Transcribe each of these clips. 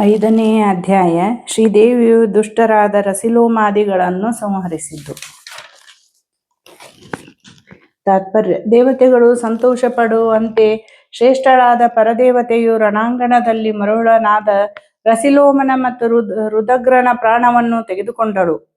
ಐದನೇ ಅಧ್ಯಾಯ, ಶ್ರೀದೇವಿಯು ದುಷ್ಟರಾದ ರಸಿಲೋಮಾದಿಗಳನ್ನು ಸಂಹರಿಸಿದ್ದು. ತಾತ್ಪರ್ಯ, ದೇವತೆಗಳು ಸಂತೋಷ ಪಡುವಂತೆ ಶ್ರೇಷ್ಠಳಾದ ಪರದೇವತೆಯು ರಣಾಂಗಣದಲ್ಲಿ ಮರುಳನಾದ ರಸಿಲೋಮನ ಮತ್ತು ರುದ್ ರುದಗ್ರನ ಪ್ರಾಣವನ್ನು ತೆಗೆದುಕೊಂಡಳು.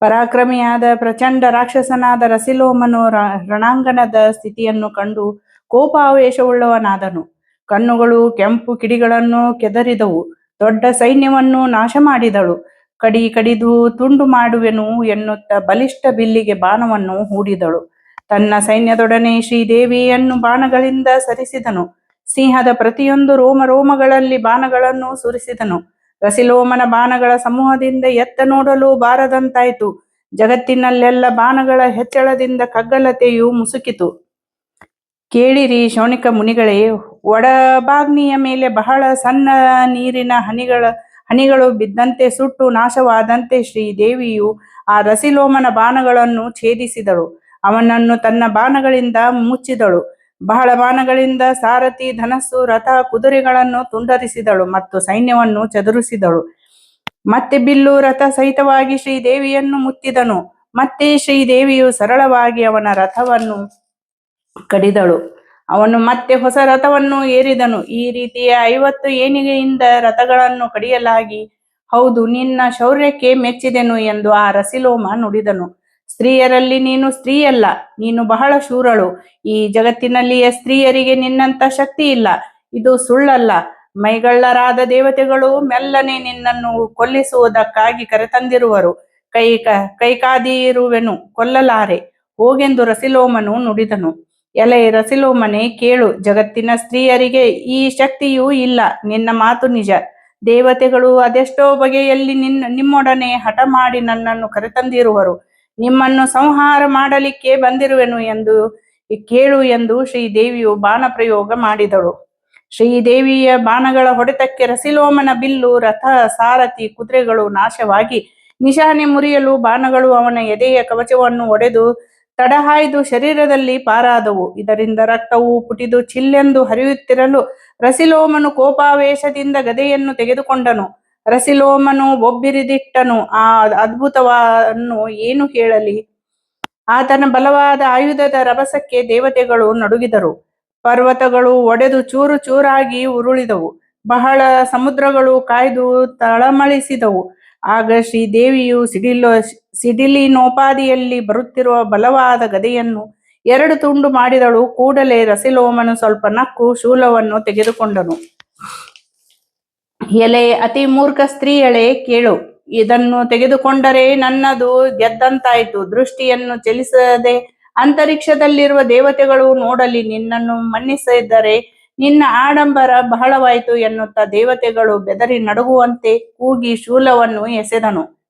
ಪರಾಕ್ರಮಿಯಾದ ಪ್ರಚಂಡ ರಾಕ್ಷಸನಾದ ರಸಿಲೋಮನು ರಣಾಂಗಣದ ಸ್ಥಿತಿಯನ್ನು ಕಂಡು ಕೋಪಾವೇಶವುಳ್ಳವನಾದನು. ಕಣ್ಣುಗಳು, ಕೆಂಪು ಕಿಡಿಗಳನ್ನು ಕೆದರಿದವು. ದೊಡ್ಡ ಸೈನ್ಯವನ್ನು ನಾಶ ಮಾಡಿದಳು ಕಡಿ ಕಡಿದು ತುಂಡು ಮಾಡುವೆನು ಎನ್ನುತ್ತ ಬಲಿಷ್ಠ ಬಿಲ್ಲಿಗೆ ಬಾಣವನ್ನು ಹೂಡಿದಳು. ತನ್ನ ಸೈನ್ಯದೊಡನೆ ಶ್ರೀದೇವಿಯನ್ನು ಬಾಣಗಳಿಂದ ಸರಿಸಿದನು. ಸಿಂಹದ ಪ್ರತಿಯೊಂದು ರೋಮ ರೋಮಗಳಲ್ಲಿ ಬಾಣಗಳನ್ನು ಸುರಿಸಿದನು. ರಸಿಲೋಮನ ಬಾಣಗಳ ಸಮೂಹದಿಂದ ಎತ್ತ ನೋಡಲು ಬಾರದಂತಾಯಿತು. ಜಗತ್ತಿನಲ್ಲೆಲ್ಲ ಬಾಣಗಳ ಹೆಚ್ಚಳದಿಂದ ಕಗ್ಗಲತೆಯು ಮುಸುಕಿತು. ಕೇಳಿರಿ ಶೌನಿಕ ಮುನಿಗಳೇ ಒಡಬಾಗ್ನಿಯ ಮೇಲೆ ಬಹಳ ಸಣ್ಣ ನೀರಿನ ಹನಿಗಳ ಹನಿಗಳು ಬಿದ್ದಂತೆ, ಸುಟ್ಟು ನಾಶವಾದಂತೆ ಶ್ರೀದೇವಿಯು ಆ ರಸಿಲೋಮನ ಬಾಣಗಳನ್ನು ಛೇದಿಸಿದಳು. ಅವನನ್ನು ತನ್ನ ಬಾಣಗಳಿಂದ ಮುಚ್ಚಿದಳು. ಬಹಳ ಬಾಣಗಳಿಂದ ಸಾರಥಿ, ಧನಸ್ಸು, ರಥ, ಕುದುರೆಗಳನ್ನು ತುಂಡರಿಸಿದಳು ಮತ್ತು ಸೈನ್ಯವನ್ನು ಚದುರಿಸಿದಳು. ಮತ್ತೆ ಬಿಲ್ಲು ರಥ ಸಹಿತವಾಗಿ ಶ್ರೀದೇವಿಯನ್ನು ಮುತ್ತಿದನು. ಮತ್ತೆ ಶ್ರೀದೇವಿಯು ಸರಳವಾಗಿ ಅವನ ರಥವನ್ನು ಕಡಿದಳು. ಅವನು ಮತ್ತೆ ಹೊಸ ರಥವನ್ನು ಏರಿದನು. ಈ ರೀತಿಯ ಐವತ್ತು ಏಣಿಗೆಯಿಂದ ರಥಗಳನ್ನು ಕಡಿಯಲಾಗಿ, ಹೌದು, ನಿನ್ನ ಶೌರ್ಯಕ್ಕೆ ಮೆಚ್ಚಿದೆನು ಎಂದು ಆ ರಸಿಲೋಮ ನುಡಿದನು. ಸ್ತ್ರೀಯರಲ್ಲಿ ನೀನು ಸ್ತ್ರೀಯಲ್ಲ, ನೀನು ಬಹಳ ಶೂರಳು. ಈ ಜಗತ್ತಿನಲ್ಲಿಯ ಸ್ತ್ರೀಯರಿಗೆ ನಿನ್ನಂತ ಶಕ್ತಿ ಇಲ್ಲ. ಇದು ಸುಳ್ಳಲ್ಲ. ಮೈಗಳ್ಳರಾದ ದೇವತೆಗಳು ಮೆಲ್ಲನೆ ನಿನ್ನನ್ನು ಕೊಲ್ಲಿಸುವುದಕ್ಕಾಗಿ ಕರೆತಂದಿರುವರು. ಕೈ ಕೈಕಾದಿರುವೆನು ಕೊಲ್ಲಲಾರೆ ಹೋಗೆಂದು ರಸಿಲೋಮನು ನುಡಿದನು. ಎಲೆ ರಸಿಲೋಮನೆ ಕೇಳು, ಜಗತ್ತಿನ ಸ್ತ್ರೀಯರಿಗೆ ಈ ಶಕ್ತಿಯೂ ಇಲ್ಲ. ನಿನ್ನ ಮಾತು ನಿಜ. ದೇವತೆಗಳು ಅದೆಷ್ಟೋ ಬಗೆಯಲ್ಲಿ ನಿನ್ನ, ನಿಮ್ಮೊಡನೆ ಹಠ ಮಾಡಿ ನನ್ನನ್ನು ಕರೆತಂದಿರುವರು. ನಿಮ್ಮನ್ನು ಸಂಹಾರ ಮಾಡಲಿಕ್ಕೆ ಬಂದಿರುವೆನು ಎಂದು ಕೇಳು ಎಂದು ಶ್ರೀದೇವಿಯು ಬಾಣ ಪ್ರಯೋಗ ಮಾಡಿದಳು. ಶ್ರೀದೇವಿಯ ಬಾಣಗಳ ಹೊಡೆತಕ್ಕೆ ರಸಿಲೋಮನ ಬಿಲ್ಲು, ರಥ, ಸಾರಥಿ ಕುದುರೆಗಳು ನಾಶವಾಗಿ ನಿಶಾನೆ ಮುರಿಯಲು ಬಾಣಗಳು ಅವನ ಎದೆಯ ಕವಚವನ್ನು ಒಡೆದು ತಡಹಾಯ್ದು ಶರೀರದಲ್ಲಿ ಪಾರಾದವು. ಇದರಿಂದ ರಕ್ತವು ಪುಟಿದು ಚಿಲ್ಲೆಂದು ಹರಿಯುತ್ತಿರಲು ರಸಿಲೋಮನು ಕೋಪಾವೇಶದಿಂದ ಗದೆಯನ್ನು ತೆಗೆದುಕೊಂಡನು. ರಸಿಲೋಮನು ಒಬ್ಬಿರಿದಿಟ್ಟನು. ಆ ಅದ್ಭುತವನ್ನು ಏನು ಹೇಳಲಿ? ಆತನ ಬಲವಾದ ಆಯುಧದ ರಭಸಕ್ಕೆ ದೇವತೆಗಳು ನಡುಗಿದರು. ಪರ್ವತಗಳು ಒಡೆದು ಚೂರು ಚೂರಾಗಿ ಉರುಳಿದವು. ಬಹಳ ಸಮುದ್ರಗಳು ಕಾಯ್ದು ತಳಮಳಿಸಿದವು. ಆಗ ಶ್ರೀದೇವಿಯು ಸಿಡಿಲು ಸಿಡಿಲಿನೋಪಾದಿಯಲ್ಲಿ ಬರುತ್ತಿರುವ ಬಲವಾದ ಗದೆಯನ್ನು ಎರಡು ತುಂಡು ಮಾಡಿದಳು. ಕೂಡಲೇ ರಸಿಲೋಮನು ಸ್ವಲ್ಪ ನಕ್ಕು ಶೂಲವನ್ನು ತೆಗೆದುಕೊಂಡನು. ಎಲೆ, ಅತಿ ಮೂರ್ಖ ಸ್ತ್ರೀ ಎಳೆ ಕೇಳು. ಇದನ್ನು ತೆಗೆದುಕೊಂಡರೆ ನನ್ನದು ಗೆದ್ದಂತಾಯಿತು. ದೃಷ್ಟಿಯನ್ನು ಚಲಿಸದೆ ಅಂತರಿಕ್ಷದಲ್ಲಿರುವ ದೇವತೆಗಳು ನೋಡಲಿ. ನಿನ್ನನ್ನು ಮನ್ನಿಸಿದರೆ ನಿನ್ನ ಆಡಂಬರ ಬಹಳವಾಯಿತು ಎನ್ನುತ್ತಾ ದೇವತೆಗಳು ಬೆದರಿ ನಡುಗುವಂತೆ ಕೂಗಿ ಶೂಲವನ್ನು ಎಸೆದನು.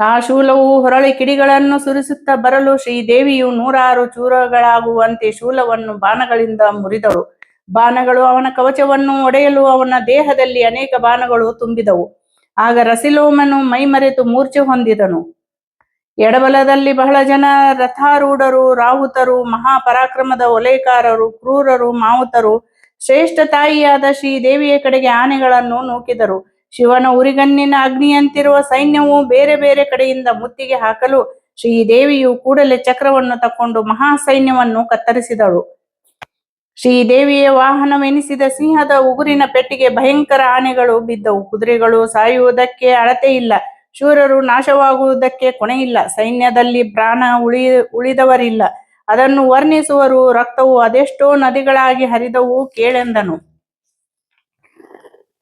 ಆ ಶೂಲವು ಹೊರಳಿ ಕಿಡಿಗಳನ್ನು ಸುರಿಸುತ್ತಾ ಬರಲು ಶ್ರೀದೇವಿಯು ನೂರಾರು ಚೂರಗಳಾಗುವಂತೆ ಶೂಲವನ್ನು ಬಾಣಗಳಿಂದ ಮುರಿದಳು. ಬಾಣಗಳು ಅವನ ಕವಚವನ್ನು ಒಡೆಯಲು ಅವನ ದೇಹದಲ್ಲಿ ಅನೇಕ ಬಾಣಗಳು ತುಂಬಿದವು. ಆಗ ರಸಿಲೋಮನು ಮೈಮರೆತು ಮೂರ್ಛೆ ಹೊಂದಿದನು. ಎಡಬಲದಲ್ಲಿ ಬಹಳ ಜನ ರಥಾರೂಢರು, ರಾಹುತರು, ಮಹಾಪರಾಕ್ರಮದ ಒಲೆಕಾರರು ಕ್ರೂರರು, ಮಾವುತರು ಶ್ರೇಷ್ಠ ತಾಯಿಯಾದ ಶ್ರೀದೇವಿಯ ಕಡೆಗೆ ಆನೆಗಳನ್ನು ನೂಕಿದರು. ಶಿವನ ಉರಿಗನ್ನಿನ ಅಗ್ನಿಯಂತಿರುವ ಸೈನ್ಯವು ಬೇರೆ ಬೇರೆ ಕಡೆಯಿಂದ ಮುತ್ತಿಗೆ ಹಾಕಲು ಶ್ರೀ ದೇವಿಯು ಕೂಡಲೇ ಚಕ್ರವನ್ನು ತಕ್ಕೊಂಡು ಮಹಾ ಸೈನ್ಯವನ್ನು ಕತ್ತರಿಸಿದಳು. ಶ್ರೀದೇವಿಯ ವಾಹನವೆನಿಸಿದ ಸಿಂಹದ ಉಗುರಿನ ಪೆಟ್ಟಿಗೆ ಭಯಂಕರ ಆನೆಗಳು ಬಿದ್ದವು. ಕುದುರೆಗಳು ಸಾಯುವುದಕ್ಕೆ ಅಳತೆ ಇಲ್ಲ. ಶೂರರು ನಾಶವಾಗುವುದಕ್ಕೆ ಕೊನೆಯಿಲ್ಲ ಸೈನ್ಯದಲ್ಲಿ ಪ್ರಾಣ ಉಳಿ ಉಳಿದವರಿಲ್ಲ ಅದನ್ನು ವರ್ಣಿಸುವರು. ರಕ್ತವು ಅದೆಷ್ಟೋ ನದಿಗಳಾಗಿ ಹರಿದವು ಕೇಳೆಂದನು.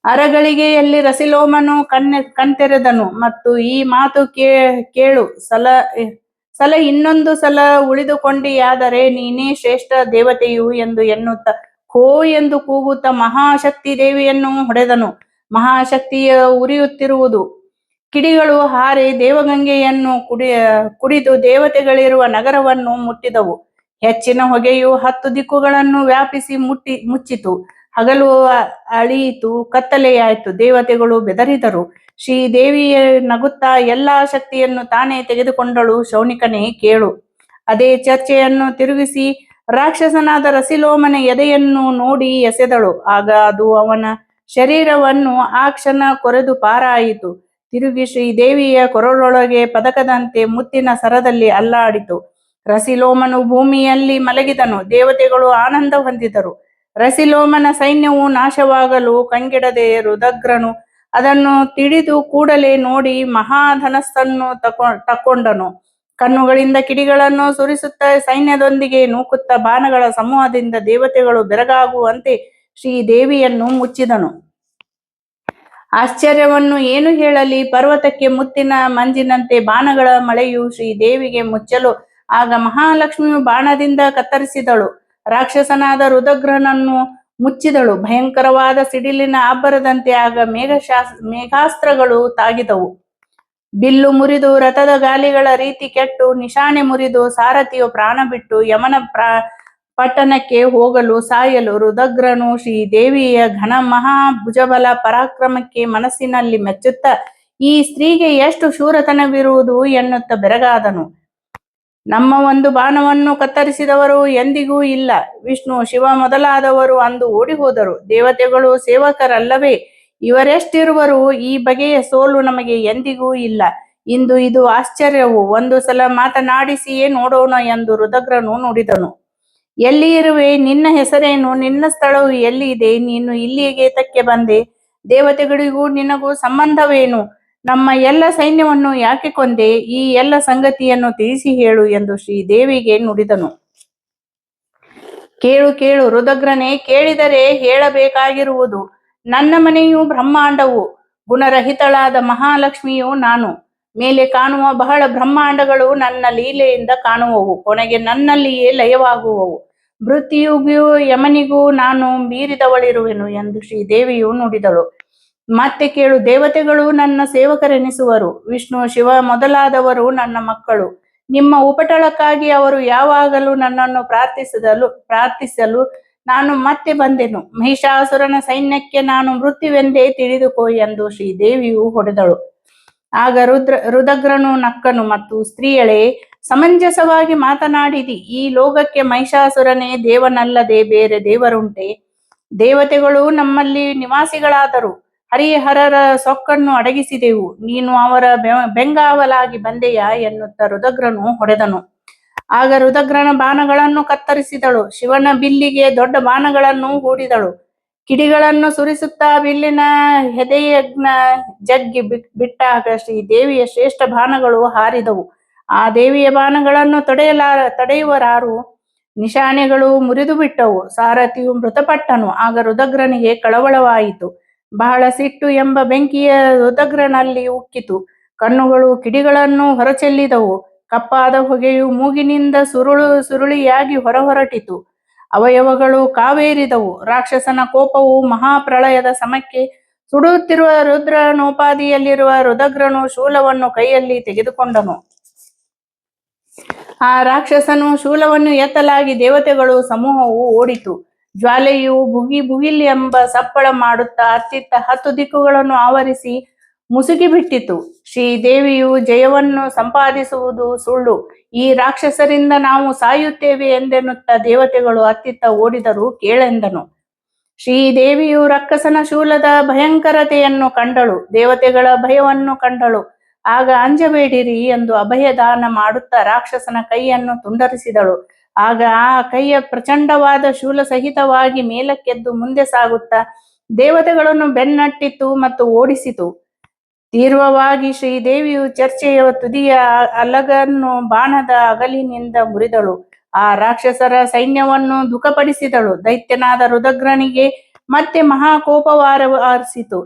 ಅರಗಳಿಗೆಯಲ್ಲಿ ರಸಿಲೋಮನು ಕಣ್ಣೆ ಕಣ್ತೆರೆದನು ಮತ್ತು ಈ ಮಾತು ಕೇ, ಕೇಳು. ಸಲ ಸಲ ಇನ್ನೊಂದು ಸಲ ಉಳಿದುಕೊಂಡಿಯಾದರೆ ನೀನೇ ಶ್ರೇಷ್ಠ ದೇವತೆಯು ಎಂದು ಎನ್ನುತ್ತ ಹೋ ಎಂದು ಕೂಗುತ್ತ ಮಹಾಶಕ್ತಿ ದೇವಿಯನ್ನು ಹೊಡೆದನು. ಮಹಾಶಕ್ತಿಯ ಉರಿಯುತ್ತಿರುವುದು ಕಿಡಿಗಳು ಹಾರಿ ದೇವಗಂಗೆಯನ್ನು ಕುಡಿ, ಕುಡಿದು ದೇವತೆಗಳಿರುವ ನಗರವನ್ನು ಮುಟ್ಟಿದವು. ಹೆಚ್ಚಿನ ಹೊಗೆಯು ಹತ್ತು ದಿಕ್ಕುಗಳನ್ನು ವ್ಯಾಪಿಸಿ ಮುಟ್ಟಿ, ಮುಚ್ಚಿತು. ಹಗಲು ಅಳಿಯಿತು, ಕತ್ತಲೆಯಾಯಿತು. ದೇವತೆಗಳು ಬೆದರಿದರು. ಶ್ರೀದೇವಿಯ ನಗುತ್ತಾ ಎಲ್ಲಾ ಶಕ್ತಿಯನ್ನು ತಾನೇ ತೆಗೆದುಕೊಂಡಳು. ಶೌನಿಕನೇ ಕೇಳು. ಅದೇ ಚರ್ಚೆಯನ್ನು ತಿರುಗಿಸಿ ರಾಕ್ಷಸನಾದ ರಸಿಲೋಮನ ಎದೆಯನ್ನು ನೋಡಿ ಎಸೆದಳು. ಆಗ ಅದು ಅವನ ಶರೀರವನ್ನು ಆ ಕ್ಷಣ ಕೊರೆದು ಪಾರಾಯಿತು. ತಿರುಗಿ ಶ್ರೀದೇವಿಯ ಕೊರಳೊಳಗೆ ಪದಕದಂತೆ ಮುತ್ತಿನ ಸರದಲ್ಲಿ ಅಲ್ಲಾಡಿತು. ರಸಿಲೋಮನು ಭೂಮಿಯಲ್ಲಿ ಮಲಗಿದನು. ದೇವತೆಗಳು ಆನಂದ ಹೊಂದಿದರು. ರಸಿಲೋಮನ ಸೈನ್ಯವು ನಾಶವಾಗಲು ಕಂಗೆಡದೆ ರುದಗ್ರನು ಅದನ್ನು ತಿಳಿದು ಕೂಡಲೇ ನೋಡಿ ಮಹಾಧನಸ್ಸನ್ನು ತಕೊ, ತಕ್ಕೊಂಡನು. ಕಣ್ಣುಗಳಿಂದ ಕಿಡಿಗಳನ್ನು ಸುರಿಸುತ್ತಾ ಸೈನ್ಯದೊಂದಿಗೆ ನೂಕುತ್ತ ಬಾಣಗಳ ಸಮೂಹದಿಂದ ದೇವತೆಗಳು ಬೆರಗಾಗುವಂತೆ ಶ್ರೀದೇವಿಯನ್ನು ಮುಚ್ಚಿದನು. ಆಶ್ಚರ್ಯವನ್ನು ಏನು ಹೇಳಲಿ? ಪರ್ವತಕ್ಕೆ ಮುತ್ತಿನ ಮಂಜಿನಂತೆ ಬಾಣಗಳ ಮಳೆಯು ಶ್ರೀದೇವಿಗೆ ಮುಚ್ಚಲು. ಆಗ ಮಹಾಲಕ್ಷ್ಮಿಯು ಬಾಣದಿಂದ ಕತ್ತರಿಸಿದಳು. ರಾಕ್ಷಸನಾದ ರುದಗ್ರನನ್ನು ಮುಚ್ಚಿದಳು. ಭಯಂಕರವಾದ ಸಿಡಿಲಿನ ಅಬ್ಬರದಂತೆ ಆಗ ಮೇಘಶಾಸ್ ಮೇಘಾಸ್ತ್ರಗಳು ತಾಗಿದವು. ಬಿಲ್ಲು ಮುರಿದು ರಥದ ಗಾಲಿಗಳ ರೀತಿ ಕೆಟ್ಟು ನಿಶಾನೆ ಮುರಿದು ಸಾರಥಿಯು ಪ್ರಾಣ ಬಿಟ್ಟು ಯಮನ ಪ್ರಾ ಪಟ್ಟಣಕ್ಕೆ ಹೋಗಲು ಸಾಯಲು ರುದಗ್ರನು ಶ್ರೀದೇವಿಯ ಘನ ಮಹಾ ಭುಜಬಲ ಪರಾಕ್ರಮಕ್ಕೆ ಮನಸ್ಸಿನಲ್ಲಿ ಮೆಚ್ಚುತ್ತ, ಈ ಸ್ತ್ರೀಗೆ ಎಷ್ಟು ಶೂರತನವಿರುವುದು ಎನ್ನುತ್ತ ಬೆರಗಾದನು. ನಮ್ಮ ಒಂದು ಬಾಣವನ್ನು ಕತ್ತರಿಸಿದವರು ಎಂದಿಗೂ ಇಲ್ಲ. ವಿಷ್ಣು ಶಿವ ಮೊದಲಾದವರು ಅಂದು ಓಡಿ ಹೋದರು ದೇವತೆಗಳು ಸೇವಕರಲ್ಲವೇ? ಇವರೆಷ್ಟಿರುವರು ಈ ಬಗೆಯ ಸೋಲು ನಮಗೆ ಎಂದಿಗೂ ಇಲ್ಲ. ಇಂದು ಇದು ಆಶ್ಚರ್ಯವು. ಒಂದು ಸಲ ಮಾತನಾಡಿಸಿಯೇ ನೋಡೋಣ ಎಂದು ರುದಗ್ರನು ನುಡಿದನು. ಎಲ್ಲಿ ಇರುವೆ? ನಿನ್ನ ಹೆಸರೇನು? ನಿನ್ನ ಸ್ಥಳವು ಎಲ್ಲಿ ಇದೆ? ನೀನು ಇಲ್ಲಿಗೆ ತಕ್ಕೆ ಬಂದೆ. ದೇವತೆಗಳಿಗೂ ನಿನಗೂ ಸಂಬಂಧವೇನು? ನಮ್ಮ ಎಲ್ಲ ಸೈನ್ಯವನ್ನು ಯಾಕೆ ಕೊಂದೆ? ಈ ಎಲ್ಲ ಸಂಗತಿಯನ್ನು ತಿಳಿಸಿ ಹೇಳು ಎಂದು ಶ್ರೀದೇವಿಗೆ ನುಡಿದನು. ಕೇಳು ಕೇಳು ರುದಗ್ರನೆ ಕೇಳಿದರೆ ಹೇಳಬೇಕಾಗಿರುವುದು. ನನ್ನ ಮನೆಯು ಬ್ರಹ್ಮಾಂಡವು. ಗುಣರಹಿತಳಾದ ಮಹಾಲಕ್ಷ್ಮಿಯು ನಾನು. ಮೇಲೆ ಕಾಣುವ ಬಹಳ ಬ್ರಹ್ಮಾಂಡಗಳು ನನ್ನ ಲೀಲೆಯಿಂದ ಕಾಣುವವು. ಕೊನೆಗೆ ನನ್ನಲ್ಲಿಯೇ ಲಯವಾಗುವವು. ಮೃತ್ಯುಗಿಯೂ ಯಮನಿಗೂ ನಾನು ಮೀರಿದವಳಿರುವೆನು ಎಂದು ಶ್ರೀದೇವಿಯು ನುಡಿದಳು. ಮತ್ತೆ ಕೇಳು, ದೇವತೆಗಳು ನನ್ನ ಸೇವಕರೆನಿಸುವರು. ವಿಷ್ಣು, ಶಿವ ಮೊದಲಾದವರು ನನ್ನ ಮಕ್ಕಳು. ನಿಮ್ಮ ಉಪಟಳಕ್ಕಾಗಿ ಅವರು ಯಾವಾಗಲೂ ನನ್ನನ್ನು ಪ್ರಾರ್ಥಿಸಿದಲು, ಪ್ರಾರ್ಥಿಸಲು ನಾನು ಮತ್ತೆ ಬಂದೆನು. ಮಹಿಷಾಸುರನ ಸೈನ್ಯಕ್ಕೆ ನಾನು ಮೃತ್ಯುವೆಂದೇ ತಿಳಿದುಕೋ ಎಂದು ಶ್ರೀದೇವಿಯು ಹೊಡೆದಳು. ಆಗ ರುದ್ರ ರುದಗ್ರನು ನಕ್ಕನು ಮತ್ತು ಸ್ತ್ರೀಯಳೇ, ಸಮಂಜಸವಾಗಿ ಮಾತನಾಡಿದಿ, ಈ ಲೋಕಕ್ಕೆ ಮಹಿಷಾಸುರನೇ ದೇವನಲ್ಲದೆ ಬೇರೆ ದೇವರುಂಟೆ. ದೇವತೆಗಳು ನಮ್ಮಲ್ಲಿ ನಿವಾಸಿಗಳಾದರು. ಹರಿಹರರ ಸೊಕ್ಕನ್ನು ಅಡಗಿಸಿದೆವು. ನೀನು ಅವರ ಬೆಂಗಾವಲಾಗಿ ಬಂದೆಯ ಎನ್ನುತ್ತ ರುದಗ್ರನು ಹೊಡೆದನು. ಆಗ ರುದಗ್ರನ ಬಾಣಗಳನ್ನು ಕತ್ತರಿಸಿದಳು. ಶಿವನ ಬಿಲ್ಲಿಗೆ ದೊಡ್ಡ ಬಾಣಗಳನ್ನು ಹೂಡಿದಳು. ಕಿಡಿಗಳನ್ನು ಸುರಿಸುತ್ತಾ ಬಿಲ್ಲಿನ ಹೆದೆಯಜ್ಞ ಜಗ್ಗಿ ಬಿಟ್- ಬಿಟ್ಟಾಗ ಶ್ರೀ ದೇವಿಯ ಶ್ರೇಷ್ಠ ಬಾಣಗಳು ಹಾರಿದವು. ಆ ದೇವಿಯ ಬಾಣಗಳನ್ನು ತಡೆಯಲಾರ ತಡೆಯುವರಾರು ನಿಶಾನೆಗಳು ಮುರಿದು ಬಿಟ್ಟವು. ಸಾರಥಿಯು ಮೃತಪಟ್ಟನು. ಆಗ ರುದಗ್ರನಿಗೆ ಕಳವಳವಾಯಿತು. ಬಹಳ ಸಿಟ್ಟು ಎಂಬ ಬೆಂಕಿಯ ರುದಗ್ರನಲ್ಲಿ ಉಕ್ಕಿತು. ಕಣ್ಣುಗಳು ಕಿಡಿಗಳನ್ನು ಹೊರಚೆಲ್ಲಿದವು. ಕಪ್ಪಾದ ಹೊಗೆಯು ಮೂಗಿನಿಂದ ಸುರುಳು, ಸುರುಳಿಯಾಗಿ ಹೊರಹೊರಟಿತು. ಅವಯವಗಳು ಕಾವೇರಿದವು. ರಾಕ್ಷಸನ ಕೋಪವು ಮಹಾಪ್ರಳಯದ ಸಮಕ್ಕೆ ಸುಡುತ್ತಿರುವ ರುದ್ರನೋಪಾದಿಯಲ್ಲಿರುವ ರುದಗ್ರನು ಶೂಲವನ್ನು ಕೈಯಲ್ಲಿ ತೆಗೆದುಕೊಂಡನು. ಆ ರಾಕ್ಷಸನು ಶೂಲವನ್ನು ಎತ್ತಲಾಗಿ ದೇವತೆಗಳು ಸಮೂಹವು ಓಡಿತು. ಜ್ವಾಲೆಯು ಭುಗಿ ಭುಗಿಲ್ ಎಂಬ ಸಪ್ಪಳ ಮಾಡುತ್ತಾ ಅತ್ತಿತ್ತ ಹತ್ತು ದಿಕ್ಕುಗಳನ್ನು ಆವರಿಸಿ ಮುಸುಗಿ ಬಿಟ್ಟಿತು. ಶ್ರೀದೇವಿಯು ಜಯವನ್ನು ಸಂಪಾದಿಸುವುದು ಸುಳ್ಳು. ಈ ರಾಕ್ಷಸರಿಂದ ನಾವು ಸಾಯುತ್ತೇವೆ ಎಂದೆನ್ನುತ್ತ ದೇವತೆಗಳು ಅತ್ತಿತ್ತ ಓಡಿದರು ಕೇಳೆಂದನು. ಶ್ರೀದೇವಿಯು ರಕ್ಕಸನ ಶೂಲದ ಭಯಂಕರತೆಯನ್ನು ಕಂಡಳು. ದೇವತೆಗಳ ಭಯವನ್ನು ಕಂಡಳು. ಆಗ ಅಂಜಬೇಡಿರಿ ಎಂದು ಅಭಯದಾನ ಮಾಡುತ್ತಾ ರಾಕ್ಷಸನ ಕೈಯನ್ನು ತುಂಡರಿಸಿದಳು. ಆಗ ಆ ಕೈಯ ಪ್ರಚಂಡವಾದ ಶೂಲ ಸಹಿತವಾಗಿ ಮೇಲಕ್ಕೆದ್ದು ಮುಂದೆ ಸಾಗುತ್ತಾ ದೇವತೆಗಳನ್ನು ಬೆನ್ನಟ್ಟಿತು ಮತ್ತು ಓಡಿಸಿತು. ತೀವ್ರವಾಗಿ ಶ್ರೀದೇವಿಯು ಚರ್ಚೆಯ ತುದಿಯ ಅಲಗನ್ನು ಬಾಣದ ಅಗಲಿನಿಂದ ಮುರಿದಳು. ಆ ರಾಕ್ಷಸರ ಸೈನ್ಯವನ್ನು ದುಃಖಪಡಿಸಿದಳು. ದೈತ್ಯನಾದ ರುದಗ್ರನಿಗೆ ಮತ್ತೆ ಮಹಾಕೋಪವಾರ ಆರಿಸಿತು.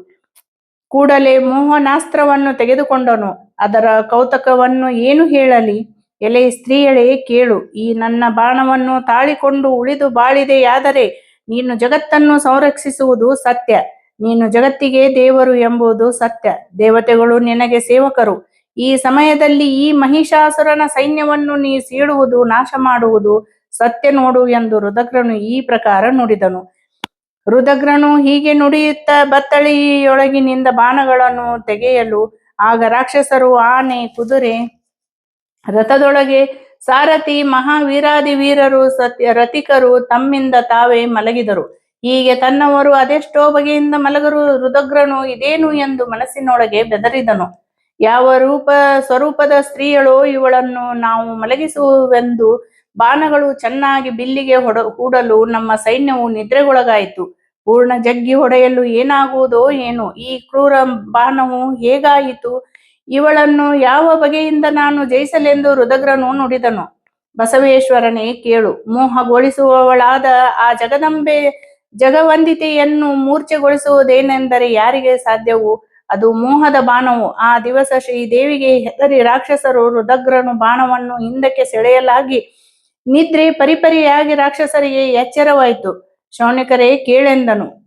ಕೂಡಲೇ ಮೋಹನಾಸ್ತ್ರವನ್ನು ತೆಗೆದುಕೊಂಡನು. ಅದರ ಕೌತಕವನ್ನು ಏನು ಹೇಳಲಿ? ಎಲೆ ಸ್ತ್ರೀಯಳೇ, ಕೇಳು. ಈ ನನ್ನ ಬಾಣವನ್ನು ತಾಳಿಕೊಂಡು ಉಳಿದು ಬಾಳಿದೆಯಾದರೆ ನೀನು ಜಗತ್ತನ್ನು ಸಂರಕ್ಷಿಸುವುದು ಸತ್ಯ. ನೀನು ಜಗತ್ತಿಗೆ ದೇವರು ಎಂಬುದು ಸತ್ಯ. ದೇವತೆಗಳು ನಿನಗೆ ಸೇವಕರು. ಈ ಸಮಯದಲ್ಲಿ ಈ ಮಹಿಷಾಸುರನ ಸೈನ್ಯವನ್ನು ನೀ ಸೀಳುವುದು, ನಾಶ ಮಾಡುವುದು ಸತ್ಯ ನೋಡು ಎಂದು ರುದಗ್ರನು ಈ ಪ್ರಕಾರ ನುಡಿದನು. ರುದಗ್ರನು ಹೀಗೆ ನುಡಿಯುತ್ತ ಬತ್ತಳಿಯೊಳಗಿನಿಂದ ಬಾಣಗಳನ್ನು ತೆಗೆಯಲು ಆಗ ರಾಕ್ಷಸರು ಆನೆ, ಕುದುರೆ, ರಥದೊಳಗೆ ಸಾರಥಿ, ಮಹಾವೀರಾದಿ ವೀರರು, ಸತ್ಯ ರಥಿಕರು ತಮ್ಮಿಂದ ತಾವೇ ಮಲಗಿದರು. ಹೀಗೆ ತನ್ನವರು ಅದೆಷ್ಟೋ ಬಗೆಯಿಂದ ಮಲಗರು ರುದಗ್ರನು ಇದೇನು ಎಂದು ಮನಸ್ಸಿನೊಳಗೆ ಬೆದರಿದನು. ಯಾವ ರೂಪ, ಸ್ವರೂಪದ ಸ್ತ್ರೀಯಳೋ ಇವಳನ್ನು ನಾವು ಮಲಗಿಸುವೆಂದು ಬಾಣಗಳು ಚೆನ್ನಾಗಿ ಬಿಲ್ಲಿಗೆ ಹೊಡ, ಹೂಡಲು ನಮ್ಮ ಸೈನ್ಯವು ನಿದ್ರೆಗೊಳಗಾಯಿತು. ಪೂರ್ಣ ಜಗ್ಗಿ ಹೊಡೆಯಲು ಏನಾಗುವುದೋ ಏನು? ಈ ಕ್ರೂರ ಬಾಣವು ಹೇಗಾಯಿತು? ಇವಳನ್ನು ಯಾವ ಬಗೆಯಿಂದ ನಾನು ಜಯಿಸಲೆಂದು ರುದಗ್ರನು ನುಡಿದನು. ಬಸವೇಶ್ವರನೇ ಕೇಳು, ಮೋಹಗೊಳಿಸುವವಳಾದ ಆ ಜಗದಂಬೆ ಜಗವಂದಿತೆಯನ್ನು ಮೂರ್ಛೆಗೊಳಿಸುವುದೇನೆಂದರೆ ಯಾರಿಗೆ ಸಾಧ್ಯವು? ಅದು ಮೋಹದ ಬಾಣವು. ಆ ದಿವಸ ಶ್ರೀ ದೇವಿಗೆ ಹೆದರಿ ರಾಕ್ಷಸರು ರುದಗ್ರನು ಬಾಣವನ್ನು ಹಿಂದಕ್ಕೆ ಸೆಳೆಯಲಾಗಿ ನಿದ್ರೆ ಪರಿಪರಿಯಾಗಿ ರಾಕ್ಷಸರಿಗೆ ಎಚ್ಚರವಾಯಿತು. ಶೌನಿಕರೇ ಕೇಳೆಂದನು.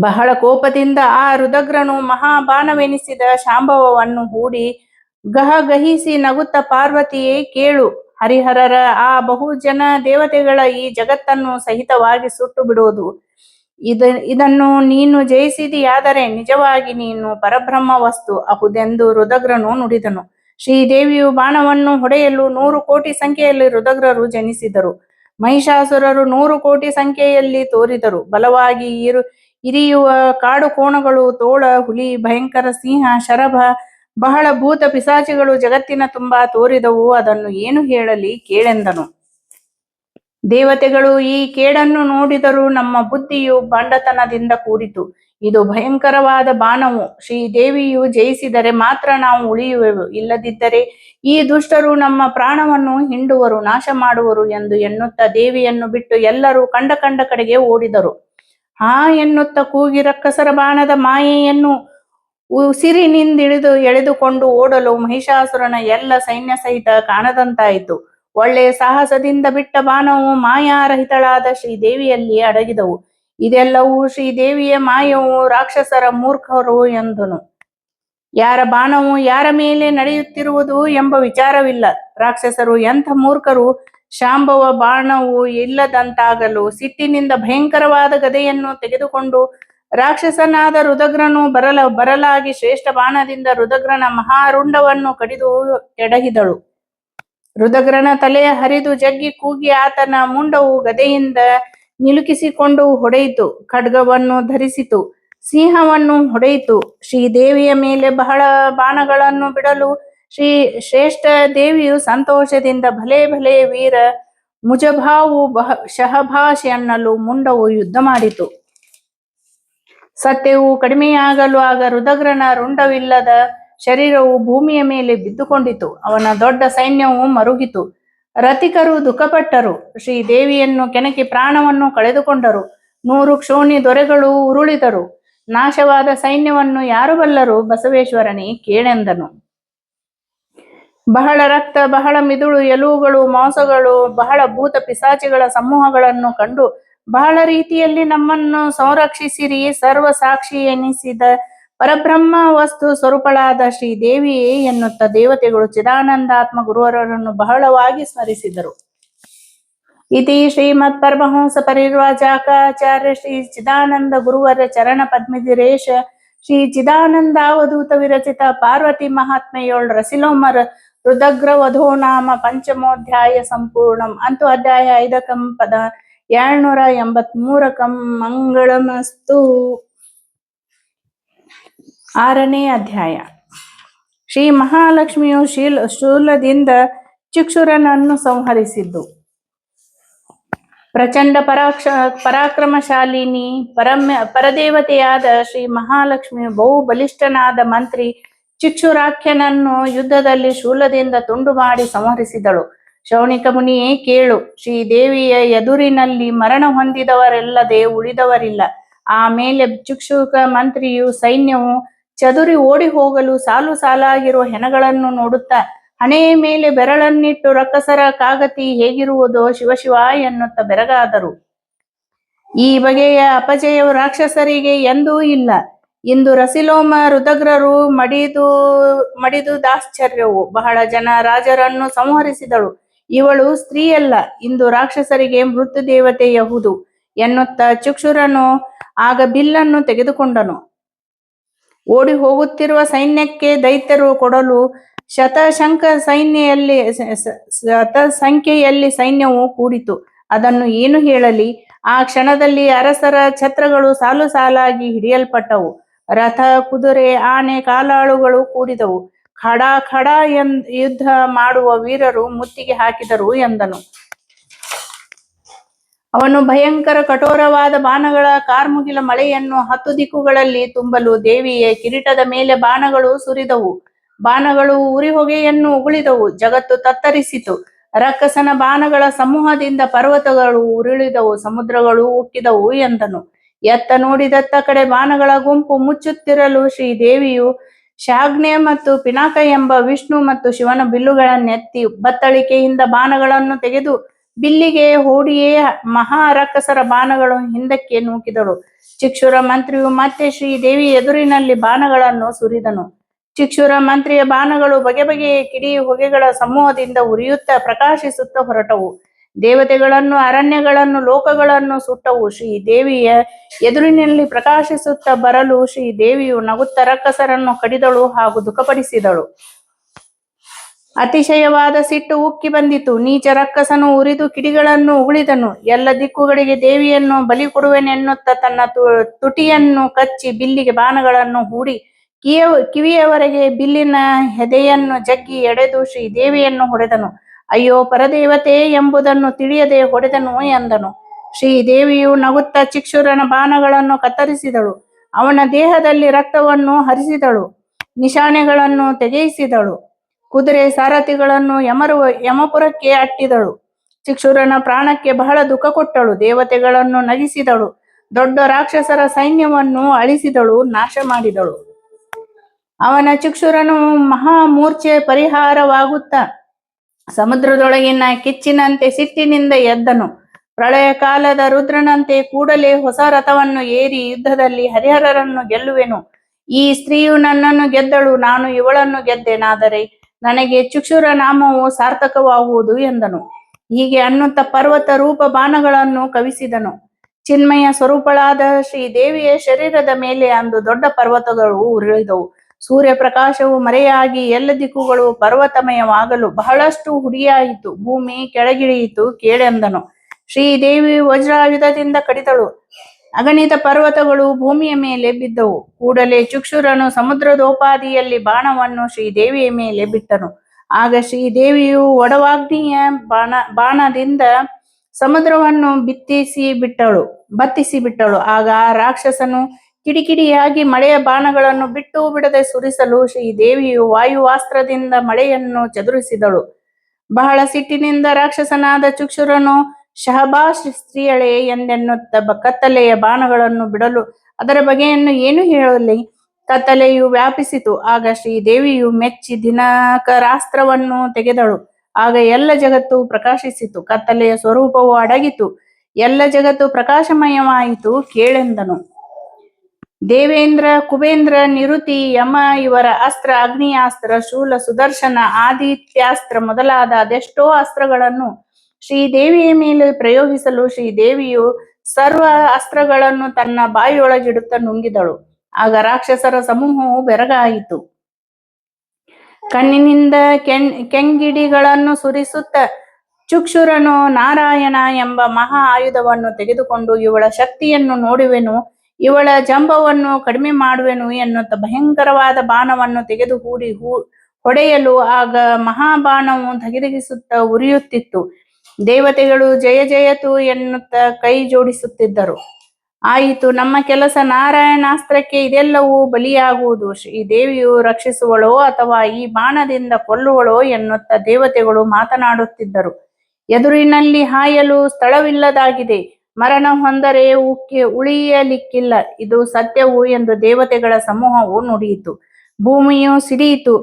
ಬಹಳ ಕೋಪದಿಂದ ಆ ರುದಗ್ರನು ಮಹಾಬಾಣವೆನಿಸಿದ ಶಾಂಭವವನ್ನು ಹೂಡಿ ಗಹಗಹಿಸಿ ನಗುತ್ತ ಪಾರ್ವತಿಯೇ ಕೇಳು. ಹರಿಹರರ ಆ ಬಹುಜನ ದೇವತೆಗಳ ಈ ಜಗತ್ತನ್ನು ಸಹಿತವಾಗಿ ಸುಟ್ಟು ಬಿಡುವುದು. ಇದ, ಇದನ್ನು ನೀನು ಜಯಿಸಿದೆಯಾದರೆ ನಿಜವಾಗಿ ನೀನು ಪರಬ್ರಹ್ಮ ವಸ್ತು. ಅಹುದೆಂದು ರುದಗ್ರನು ನುಡಿದನು. ಶ್ರೀದೇವಿಯು ಬಾಣವನ್ನು ಹೊಡೆಯಲು ನೂರು ಕೋಟಿ ಸಂಖ್ಯೆಯಲ್ಲಿ ರುದಗ್ರರು ಜನಿಸಿದರು. ಮಹಿಷಾಸುರರು ನೂರು ಕೋಟಿ ಸಂಖ್ಯೆಯಲ್ಲಿ ತೋರಿದರು. ಬಲವಾಗಿ ಇರು, ಇರಿಯುವ ಕಾಡು ಕೋಣಗಳು, ತೋಳ, ಹುಲಿ, ಭಯಂಕರ ಸಿಂಹ, ಶರಭ ಬಹಳ ಭೂತ ಪಿಸಾಚಿಗಳು ಜಗತ್ತಿನ ತುಂಬಾ ತೋರಿದವು, ಅದನ್ನು ಏನು ಹೇಳಲಿ ಕೇಳೆಂದನು. ದೇವತೆಗಳು ಈ ಕೇಡನ್ನು ನೋಡಿದರೂ ನಮ್ಮ ಬುದ್ಧಿಯು ಬಂಡತನದಿಂದ ಕೂಡಿತು. ಇದು ಭಯಂಕರವಾದ ಬಾಣವು. ಶ್ರೀ ದೇವಿಯು ಜಯಿಸಿದರೆ ಮಾತ್ರ ನಾವು ಉಳಿಯುವೆವು. ಇಲ್ಲದಿದ್ದರೆ ಈ ದುಷ್ಟರು ನಮ್ಮ ಪ್ರಾಣವನ್ನು ಹಿಂಡುವರು, ನಾಶ ಮಾಡುವರು ಎಂದು ಎನ್ನುತ್ತ ದೇವಿಯನ್ನು ಬಿಟ್ಟು ಎಲ್ಲರೂ ಕಂಡ ಕಂಡ ಕಡೆಗೆ ಓಡಿದರು. ಹಾ ಎನ್ನುತ್ತ ಕೂಗಿ ರಕ್ಕಸರ ಬಾಣದ ಮಾಯೆಯನ್ನು ಉಸಿರಿನಿಂದಿಳಿದು ಎಳೆದುಕೊಂಡು ಓಡಲು ಮಹಿಷಾಸುರನ ಎಲ್ಲ ಸೈನ್ಯ ಸಹಿತ ಕಾಣದಂತಾಯಿತು. ಒಳ್ಳೆಯ ಸಾಹಸದಿಂದ ಬಿಟ್ಟ ಬಾಣವು ಮಾಯಾರಹಿತಳಾದ ಶ್ರೀದೇವಿಯಲ್ಲಿ ಅಡಗಿದವು. ಇದೆಲ್ಲವೂ ಶ್ರೀದೇವಿಯ ಮಾಯವು ರಾಕ್ಷಸರ ಮೂರ್ಖರು ಎಂದನು. ಯಾರ ಬಾಣವು ಯಾರ ಮೇಲೆ ನಡೆಯುತ್ತಿರುವುದು ಎಂಬ ವಿಚಾರವಿಲ್ಲ. ರಾಕ್ಷಸರು ಎಂಥ ಮೂರ್ಖರು. ಶಾಂಭವ ಬಾಣವು ಇಲ್ಲದಂತಾಗಲು ಸಿಟ್ಟಿನಿಂದ ಭಯಂಕರವಾದ ಗದೆಯನ್ನು ತೆಗೆದುಕೊಂಡು ರಾಕ್ಷಸನಾದ ರುದಗ್ರನು ಬರಲ, ಬರಲಾಗಿ ಶ್ರೇಷ್ಠ ಬಾಣದಿಂದ ರುದಗ್ರನ ಮಹಾರುಂಡವನ್ನು ಕಡಿದು ಎಡಗಿದಳು ರುದಗ್ರನ ತಲೆಯ ಹರಿದು ಜಗ್ಗಿ ಕೂಗಿ ಆತನ ಮುಂಡವು ಗದೆಯಿಂದ ನಿಲುಕಿಸಿಕೊಂಡು ಹೊಡೆಯಿತು. ಖಡ್ಗವನ್ನು ಧರಿಸಿತು, ಸಿಂಹವನ್ನು ಹೊಡೆಯಿತು. ಶ್ರೀದೇವಿಯ ಮೇಲೆ ಬಹಳ ಬಾಣಗಳನ್ನು ಬಿಡಲು ಶ್ರೀ ಶ್ರೇಷ್ಠ ದೇವಿಯು ಸಂತೋಷದಿಂದ ಭಲೆ ಭಲೆ ವೀರ ಮುಜಭಾವು ಬಹ ಶಹಭಾಷೆ ಅನ್ನಲು ಮುಂಡವು ಯುದ್ಧ ಮಾಡಿತು. ಸತ್ಯವು ಕಡಿಮೆಯಾಗಲು ಆಗ ರುದಗ್ರನ ರುಂಡವಿಲ್ಲದ ಶರೀರವು ಭೂಮಿಯ ಮೇಲೆ ಬಿದ್ದುಕೊಂಡಿತು. ಅವನ ದೊಡ್ಡ ಸೈನ್ಯವು ಮರುಗಿತು. ರತಿಕರು ದುಃಖಪಟ್ಟರು. ಶ್ರೀ ದೇವಿಯನ್ನು ಕೆಣಕಿ ಪ್ರಾಣವನ್ನು ಕಳೆದುಕೊಂಡರು. ನೂರು ಕ್ಷೋಣಿ ದೊರೆಗಳು ಉರುಳಿದರು. ನಾಶವಾದ ಸೈನ್ಯವನ್ನು ಯಾರು ಬಲ್ಲರು? ಬಸವೇಶ್ವರನೇ ಕೇಳೆಂದನು. ಬಹಳ ರಕ್ತ, ಬಹಳ ಮಿದುಳು ಎಲುವುಗಳು ಮಾಂಸಗಳು, ಬಹಳ ಭೂತ ಪಿಸಾಚಿಗಳ ಸಮೂಹಗಳನ್ನು ಕಂಡು ಬಹಳ ರೀತಿಯಲ್ಲಿ ನಮ್ಮನ್ನು ಸಂರಕ್ಷಿಸಿರಿ, ಸರ್ವ ಸಾಕ್ಷಿ ಎನಿಸಿದ ಪರಬ್ರಹ್ಮ ವಸ್ತು ಸ್ವರೂಪಳಾದ ಶ್ರೀ ದೇವಿ ಎನ್ನುತ್ತ ದೇವತೆಗಳು ಚಿದಾನಂದಾತ್ಮ ಗುರುವರನ್ನು ಬಹಳವಾಗಿ ಸ್ಮರಿಸಿದರು. ಇತಿ ಶ್ರೀಮತ್ ಪರಮಹಂಸ ಪರಿರ್ವಾಜಾಕಾಚಾರ್ಯ ಶ್ರೀ ಚಿದಾನಂದ ಗುರುವರ ಚರಣ ಪದ್ಮದಿರೇಶ ಶ್ರೀ ಚಿದಾನಂದಾವಧೂತ ವಿರಚಿತ ಪಾರ್ವತಿ ಮಹಾತ್ಮೆಯೋಳ್ ರಸಿಲೋಮರ ರುದಗ್ರ ವಧೋ ನಾಮ ಪಂಚಮೋಧ್ಯಾಯ ಸಂಪೂರ್ಣಂ. ಅಂತೂ ಅಧ್ಯಾಯ ಐದಕಂ ಪದ ಏಳ್ನೂರ ಎಂಬತ್ ಮೂರಕಂ ಮಂಗಳಮಸ್ತು. ಆರನೇ ಅಧ್ಯಾಯ. ಶ್ರೀ ಮಹಾಲಕ್ಷ್ಮಿಯು ಶೀಲ ಶೂಲದಿಂದ ಚಿಕ್ಷುರನನ್ನು ಸಂಹರಿಸಿದ್ದು. ಪ್ರಚಂಡ ಪರಾಕ್ಷ ಪರಾಕ್ರಮಶಾಲಿನಿ ಪರಮ ಪರದೇವತೆಯಾದ ಶ್ರೀ ಮಹಾಲಕ್ಷ್ಮಿಯು ಬಹು ಬಲಿಷ್ಠನಾದ ಮಂತ್ರಿ ಚಿಕ್ಷುರಾಖ್ಯನನ್ನು ಯುದ್ಧದಲ್ಲಿ ಶೂಲದಿಂದ ತುಂಡು ಮಾಡಿ ಸಂಹರಿಸಿದಳು. ಶೌನಿಕ ಮುನಿಯೇ ಕೇಳು, ಶ್ರೀದೇವಿಯ ಎದುರಿನಲ್ಲಿ ಮರಣ ಹೊಂದಿದವರೆಲ್ಲದೆ ಉಳಿದವರಿಲ್ಲ. ಆಮೇಲೆ ಚುಕ್ಷುಕ ಮಂತ್ರಿಯು ಸೈನ್ಯವು ಚದುರಿ ಓಡಿ ಹೋಗಲು ಸಾಲು ಸಾಲಾಗಿರುವ ಹೆಣಗಳನ್ನು ನೋಡುತ್ತಾ ಹಣೆಯ ಮೇಲೆ ಬೆರಳನ್ನಿಟ್ಟು ರಕ್ಕಸರ ಕಾಗತಿ ಹೇಗಿರುವುದೋ ಶಿವಶಿವ ಎನ್ನುತ್ತ ಬೆರಗಾದರು. ಈ ಬಗೆಯ ಅಪಜಯವು ರಾಕ್ಷಸರಿಗೆ ಎಂದೂ ಇಲ್ಲ. ಇಂದು ರಸಿಲೋಮ ರುದಗ್ರರು ಮಡಿದು ಮಡಿದು ದಾಶ್ಚರ್ಯವು ಬಹಳ ಜನ ರಾಜರನ್ನು ಸಂಹರಿಸಿದಳು ಇವಳು ಸ್ತ್ರೀಯಲ್ಲ, ಇಂದು ರಾಕ್ಷಸರಿಗೆ ಮೃತ್ಯು ದೇವತೆ ಯಹುದು ಎನ್ನುತ್ತ ಚಕ್ಷುರನು ಆಗ ಬಿಲ್ಲನ್ನು ತೆಗೆದುಕೊಂಡನು. ಓಡಿ ಹೋಗುತ್ತಿರುವ ಸೈನ್ಯಕ್ಕೆ ದೈತ್ಯರು ಕೊಡಲು ಶತಶಂಕ ಸೈನ್ಯಲ್ಲಿ ಸ- ಸ- ಶತ ಸಂಖ್ಯೆಯಲ್ಲಿ ಸೈನ್ಯವು ಕೂಡಿತು. ಅದನ್ನು ಏನು ಹೇಳಲಿ? ಆ ಕ್ಷಣದಲ್ಲಿ ಅರಸರ ಛತ್ರಗಳು ಸಾಲು ಸಾಲಾಗಿ ಹಿಡಿಯಲ್ಪಟ್ಟವು. ರಥ, ಕುದುರೆ, ಆನೆ, ಕಾಲಾಳುಗಳು ಕೂಡಿದವು. ಖಡ ಖಡ ಎಂದ್ ಯುದ್ಧ ಮಾಡುವ ವೀರರು ಮುತ್ತಿಗೆ ಹಾಕಿದರು ಎಂದನು. ಅವನು ಭಯಂಕರ ಕಠೋರವಾದ ಬಾಣಗಳ ಕಾರ್ಮುಗಿಲ ಮಳೆಯನ್ನು ಹತ್ತು ದಿಕ್ಕುಗಳಲ್ಲಿ ತುಂಬಲು ದೇವಿಯ, ಕಿರೀಟದ ಮೇಲೆ ಬಾಣಗಳು ಸುರಿದವು. ಬಾಣಗಳು ಉರಿ ಹೊಗೆಯನ್ನು ಉಗುಳಿದವು, ಜಗತ್ತು ತತ್ತರಿಸಿತು. ರಕ್ಕಸನ ಬಾಣಗಳ ಸಮೂಹದಿಂದ ಪರ್ವತಗಳು ಉರುಳಿದವು, ಸಮುದ್ರಗಳು ಉಕ್ಕಿದವು ಎಂದನು. ಎತ್ತ ನೋಡಿದತ್ತ ಕಡೆ ಬಾಣಗಳ ಗುಂಪು ಮುಚ್ಚುತ್ತಿರಲು ಶ್ರೀದೇವಿಯು ಶಾಗ್ನೆ ಮತ್ತು ಪಿನಾಕ ಎಂಬ ವಿಷ್ಣು ಮತ್ತು ಶಿವನ ಬಿಲ್ಲುಗಳನ್ನೆತ್ತಿ ಬತ್ತಳಿಕೆಯಿಂದ ಬಾಣಗಳನ್ನು ತೆಗೆದು ಬಿಲ್ಲಿಗೆ ಹೂಡಿಯೇ ಮಹಾರಕ್ಕಸರ ಬಾಣಗಳು ಹಿಂದಕ್ಕೆ ನೂಕಿದಳು. ಚಿಕ್ಷುರ ಮಂತ್ರಿಯು ಮತ್ತೆ ಶ್ರೀದೇವಿ ಎದುರಿನಲ್ಲಿ ಬಾಣಗಳನ್ನು ಸುರಿದನು. ಚಿಕ್ಷುರ ಮಂತ್ರಿಯ ಬಾಣಗಳು ಬಗೆ ಬಗೆಯ ಕಿಡಿ ಹೊಗೆಗಳ ಸಮೂಹದಿಂದ ಉರಿಯುತ್ತಾ ಪ್ರಕಾಶಿಸುತ್ತಾ ಹೊರಟವು. ದೇವತೆಗಳನ್ನು, ಅರಣ್ಯಗಳನ್ನು, ಲೋಕಗಳನ್ನು ಸುಟ್ಟವು. ಶ್ರೀ ದೇವಿಯ ಎದುರಿನಲ್ಲಿ ಪ್ರಕಾಶಿಸುತ್ತಾ ಬರಲು ಶ್ರೀ ದೇವಿಯು ನಗುತ್ತ ರಕ್ಕಸರನ್ನು ಕಡಿದಳು ಹಾಗೂ ದುಃಖಪಡಿಸಿದಳು. ಅತಿಶಯವಾದ ಸಿಟ್ಟು ಉಕ್ಕಿ ಬಂದಿತು. ನೀಚ ರಕ್ಕಸನು ಉರಿದು ಕಿಡಿಗಳನ್ನು ಉಗುಳಿದನು. ಎಲ್ಲ ದಿಕ್ಕುಗಳಿಗೆ ದೇವಿಯನ್ನು ಬಲಿ ಕೊಡುವೆನೆನ್ನುತ್ತ ತನ್ನ ತುಟಿಯನ್ನು ಕಚ್ಚಿ ಬಿಲ್ಲಿಗೆ ಬಾಣಗಳನ್ನು ಹೂಡಿ ಕಿಯ ಕಿವಿಯವರೆಗೆ ಬಿಲ್ಲಿನ ಹೆದೆಯನ್ನು ಜಗ್ಗಿ ಎಡೆದು ಶ್ರೀ ದೇವಿಯನ್ನು ಹೊಡೆದನು. ಅಯ್ಯೋ ಪರದೇವತೆ ಎಂಬುದನ್ನು ತಿಳಿಯದೆ ಹೊಡೆದನು ಎಂದನು. ಶ್ರೀ ದೇವಿಯು ನಗುತ್ತಾ ಚಿಕ್ಷುರನ ಬಾಣಗಳನ್ನು ಕತ್ತರಿಸಿದಳು. ಅವನ ದೇಹದಲ್ಲಿ ರಕ್ತವನ್ನು ಹರಿಸಿದಳು. ನಿಶಾನೆಗಳನ್ನು ತೆಗೆಯಿಸಿದಳು. ಕುದುರೆ ಸಾರಥಿಗಳನ್ನು ಯಮರು ಯಮಪುರಕ್ಕೆ ಅಟ್ಟಿದಳು. ಚಿಕ್ಷುರನ ಪ್ರಾಣಕ್ಕೆ ಬಹಳ ದುಃಖ ಕೊಟ್ಟಳು. ದೇವತೆಗಳನ್ನು ನಗಿಸಿದಳು. ದೊಡ್ಡ ರಾಕ್ಷಸರ ಸೈನ್ಯವನ್ನು ಅಳಿಸಿದಳು. ನಾಶ ಮಾಡಿದಳು. ಅವನ ಚಿಕ್ಷುರನು ಮಹಾಮೂರ್ಛೆ ಪರಿಹಾರವಾಗುತ್ತಾ ಸಮುದ್ರದೊಳಗಿನ ಕಿಚ್ಚಿನಂತೆ ಸಿಟ್ಟಿನಿಂದ ಎದ್ದನು. ಪ್ರಳಯ ಕಾಲದ ರುದ್ರನಂತೆ ಕೂಡಲೇ ಹೊಸ ರಥವನ್ನು ಏರಿ ಯುದ್ಧದಲ್ಲಿ ಹರಿಹರರನ್ನು ಗೆಲ್ಲುವೆನು. ಈ ಸ್ತ್ರೀಯು ನನ್ನನ್ನು ಗೆದ್ದಳು, ನಾನು ಇವಳನ್ನು ಗೆದ್ದೆನಾದರೆ ನನಗೆ ಚುಕ್ಷುರ ನಾಮವು ಸಾರ್ಥಕವಾಗುವುದು ಎಂದನು. ಹೀಗೆ ಅನ್ನುತ್ತ ಪರ್ವತ ರೂಪ ಬಾಣಗಳನ್ನು ಕವಿಸಿದನು. ಚಿನ್ಮಯ ಸ್ವರೂಪಳಾದ ಶ್ರೀ ದೇವಿಯ ಶರೀರದ ಮೇಲೆ ಅಂದು ದೊಡ್ಡ ಪರ್ವತಗಳು ಉರುಳಿದವು ಸೂರ್ಯ ಪ್ರಕಾಶವು ಮರೆಯಾಗಿ ಎಲ್ಲ ದಿಕ್ಕುಗಳು ಪರ್ವತಮಯವಾಗಲು ಬಹಳಷ್ಟು ಹುಡಿಯಾಯಿತು. ಭೂಮಿ ಕೆಳಗಿಳಿಯಿತು ಕೇಳೆಂದನು ಶ್ರೀದೇವಿ ವಜ್ರಾಯುಧದಿಂದ ಕಡಿತಳು. ಅಗಣಿತ ಪರ್ವತಗಳು ಭೂಮಿಯ ಮೇಲೆ ಬಿದ್ದವು. ಕೂಡಲೇ ಚುಕ್ಷುರನು ಸಮುದ್ರದೋಪಾದಿಯಲ್ಲಿ ಬಾಣವನ್ನು ಶ್ರೀದೇವಿಯ ಮೇಲೆ ಬಿಟ್ಟನು. ಆಗ ಶ್ರೀದೇವಿಯು ಒಡವಾಗ್ನಿಯ ಬಾಣ, ಬಾಣದಿಂದ ಸಮುದ್ರವನ್ನು ಬಿತ್ತಿಸಿ ಬಿಟ್ಟಳು, ಬತ್ತಿಸಿ ಬಿಟ್ಟಳು. ಆಗ ರಾಕ್ಷಸನು ಕಿಡಿಕಿಡಿಯಾಗಿ ಮಳೆಯ ಬಾಣಗಳನ್ನು ಬಿಟ್ಟು ಬಿಡದೆ ಸುರಿಸಲು ಶ್ರೀದೇವಿಯು ವಾಯುವಾಸ್ತ್ರದಿಂದ ಮಳೆಯನ್ನು ಚದುರಿಸಿದಳು. ಬಹಳ ಸಿಟ್ಟಿನಿಂದ ರಾಕ್ಷಸನಾದ ಚುಕ್ಷುರನು, ಶಹಬಾಷ್ ಸ್ತ್ರೀಯಳೆ ಎಂದೆನ್ನುತ್ತ ಕತ್ತಲೆಯ ಬಾಣಗಳನ್ನು ಬಿಡಲು ಅದರ ಬಗೆಯನ್ನು ಏನು ಹೇಳಲಿ? ಕತ್ತಲೆಯು ವ್ಯಾಪಿಸಿತು. ಆಗ ಶ್ರೀ ದೇವಿಯು ಮೆಚ್ಚಿ ದಿನಕರಾಸ್ತ್ರವನ್ನು ತೆಗೆದಳು. ಆಗ ಎಲ್ಲ ಜಗತ್ತು ಪ್ರಕಾಶಿಸಿತು. ಕತ್ತಲೆಯ ಸ್ವರೂಪವು ಅಡಗಿತು. ಎಲ್ಲ ಜಗತ್ತು ಪ್ರಕಾಶಮಯವಾಯಿತು ಕೇಳೆಂದನು. ದೇವೇಂದ್ರ, ಕುಬೇಂದ್ರ, ನಿರುತಿ, ಯಮ, ಇವರ ಅಸ್ತ್ರ, ಅಗ್ನಿಯಾಸ್ತ್ರ, ಶೂಲ, ಸುದರ್ಶನ, ಆದಿತ್ಯಾಸ್ತ್ರ ಮೊದಲಾದ ಅದೆಷ್ಟೋ ಅಸ್ತ್ರಗಳನ್ನು ಶ್ರೀದೇವಿಯ ಮೇಲೆ ಪ್ರಯೋಗಿಸಲು ಶ್ರೀದೇವಿಯು ಸರ್ವ ಅಸ್ತ್ರಗಳನ್ನು ತನ್ನ ಬಾಯಿಯೊಳಗಿಡುತ್ತಾ ನುಂಗಿದಳು. ಆಗ ರಾಕ್ಷಸರ ಸಮೂಹವು ಬೆರಗಾಯಿತು. ಕಣ್ಣಿನಿಂದ ಕೆಣ್ ಕೆಂಗಿಡಿಗಳನ್ನು ಸುರಿಸುತ್ತ ಚುಕ್ಷುರನು ನಾರಾಯಣ ಎಂಬ ಮಹಾ ಆಯುಧವನ್ನು ತೆಗೆದುಕೊಂಡು ಇವಳ ಶಕ್ತಿಯನ್ನು ನೋಡುವೆನು. ಇವಳ ಜಂಬವನ್ನು ಕಡಿಮೆ ಮಾಡುವೆನು ಎನ್ನುತ್ತ ಭಯಂಕರವಾದ ಬಾಣವನ್ನು ತೆಗೆದು ಹೂಡಿ ಹೂ ಹೊಡೆಯಲು ಆಗ ಮಹಾಬಾಣವು ಧಗಿಧಗಿಸುತ್ತಾ ಉರಿಯುತ್ತಿತ್ತು. ದೇವತೆಗಳು ಜಯ ಜಯತು ಎನ್ನುತ್ತ ಕೈ ಜೋಡಿಸುತ್ತಿದ್ದರು. ಆಯಿತು, ನಮ್ಮ ಕೆಲಸ ನಾರಾಯಣಾಸ್ತ್ರಕ್ಕೆ ಇದೆಲ್ಲವೂ ಬಲಿಯಾಗುವುದು. ಶ್ರೀದೇವಿಯು ರಕ್ಷಿಸುವಳೋ ಅಥವಾ ಈ ಬಾಣದಿಂದ ಕೊಲ್ಲುವಳೋ ಎನ್ನುತ್ತ ದೇವತೆಗಳು ಮಾತನಾಡುತ್ತಿದ್ದರು. ಎದುರಿನಲ್ಲಿ ಹಾಯಲು ಸ್ಥಳವಿಲ್ಲದಾಗಿದೆ. ಮರಣ ಹೊಂದರೆ ಉಕ್ಕಿ ಉಳಿಯಲಿಕ್ಕಿಲ್ಲ. ಇದು ಸತ್ಯವು ಎಂದು ದೇವತೆಗಳ ಸಮೂಹವು ನುಡಿಯಿತು. ಭೂಮಿಯು ಸಿಡಿಯಿತು.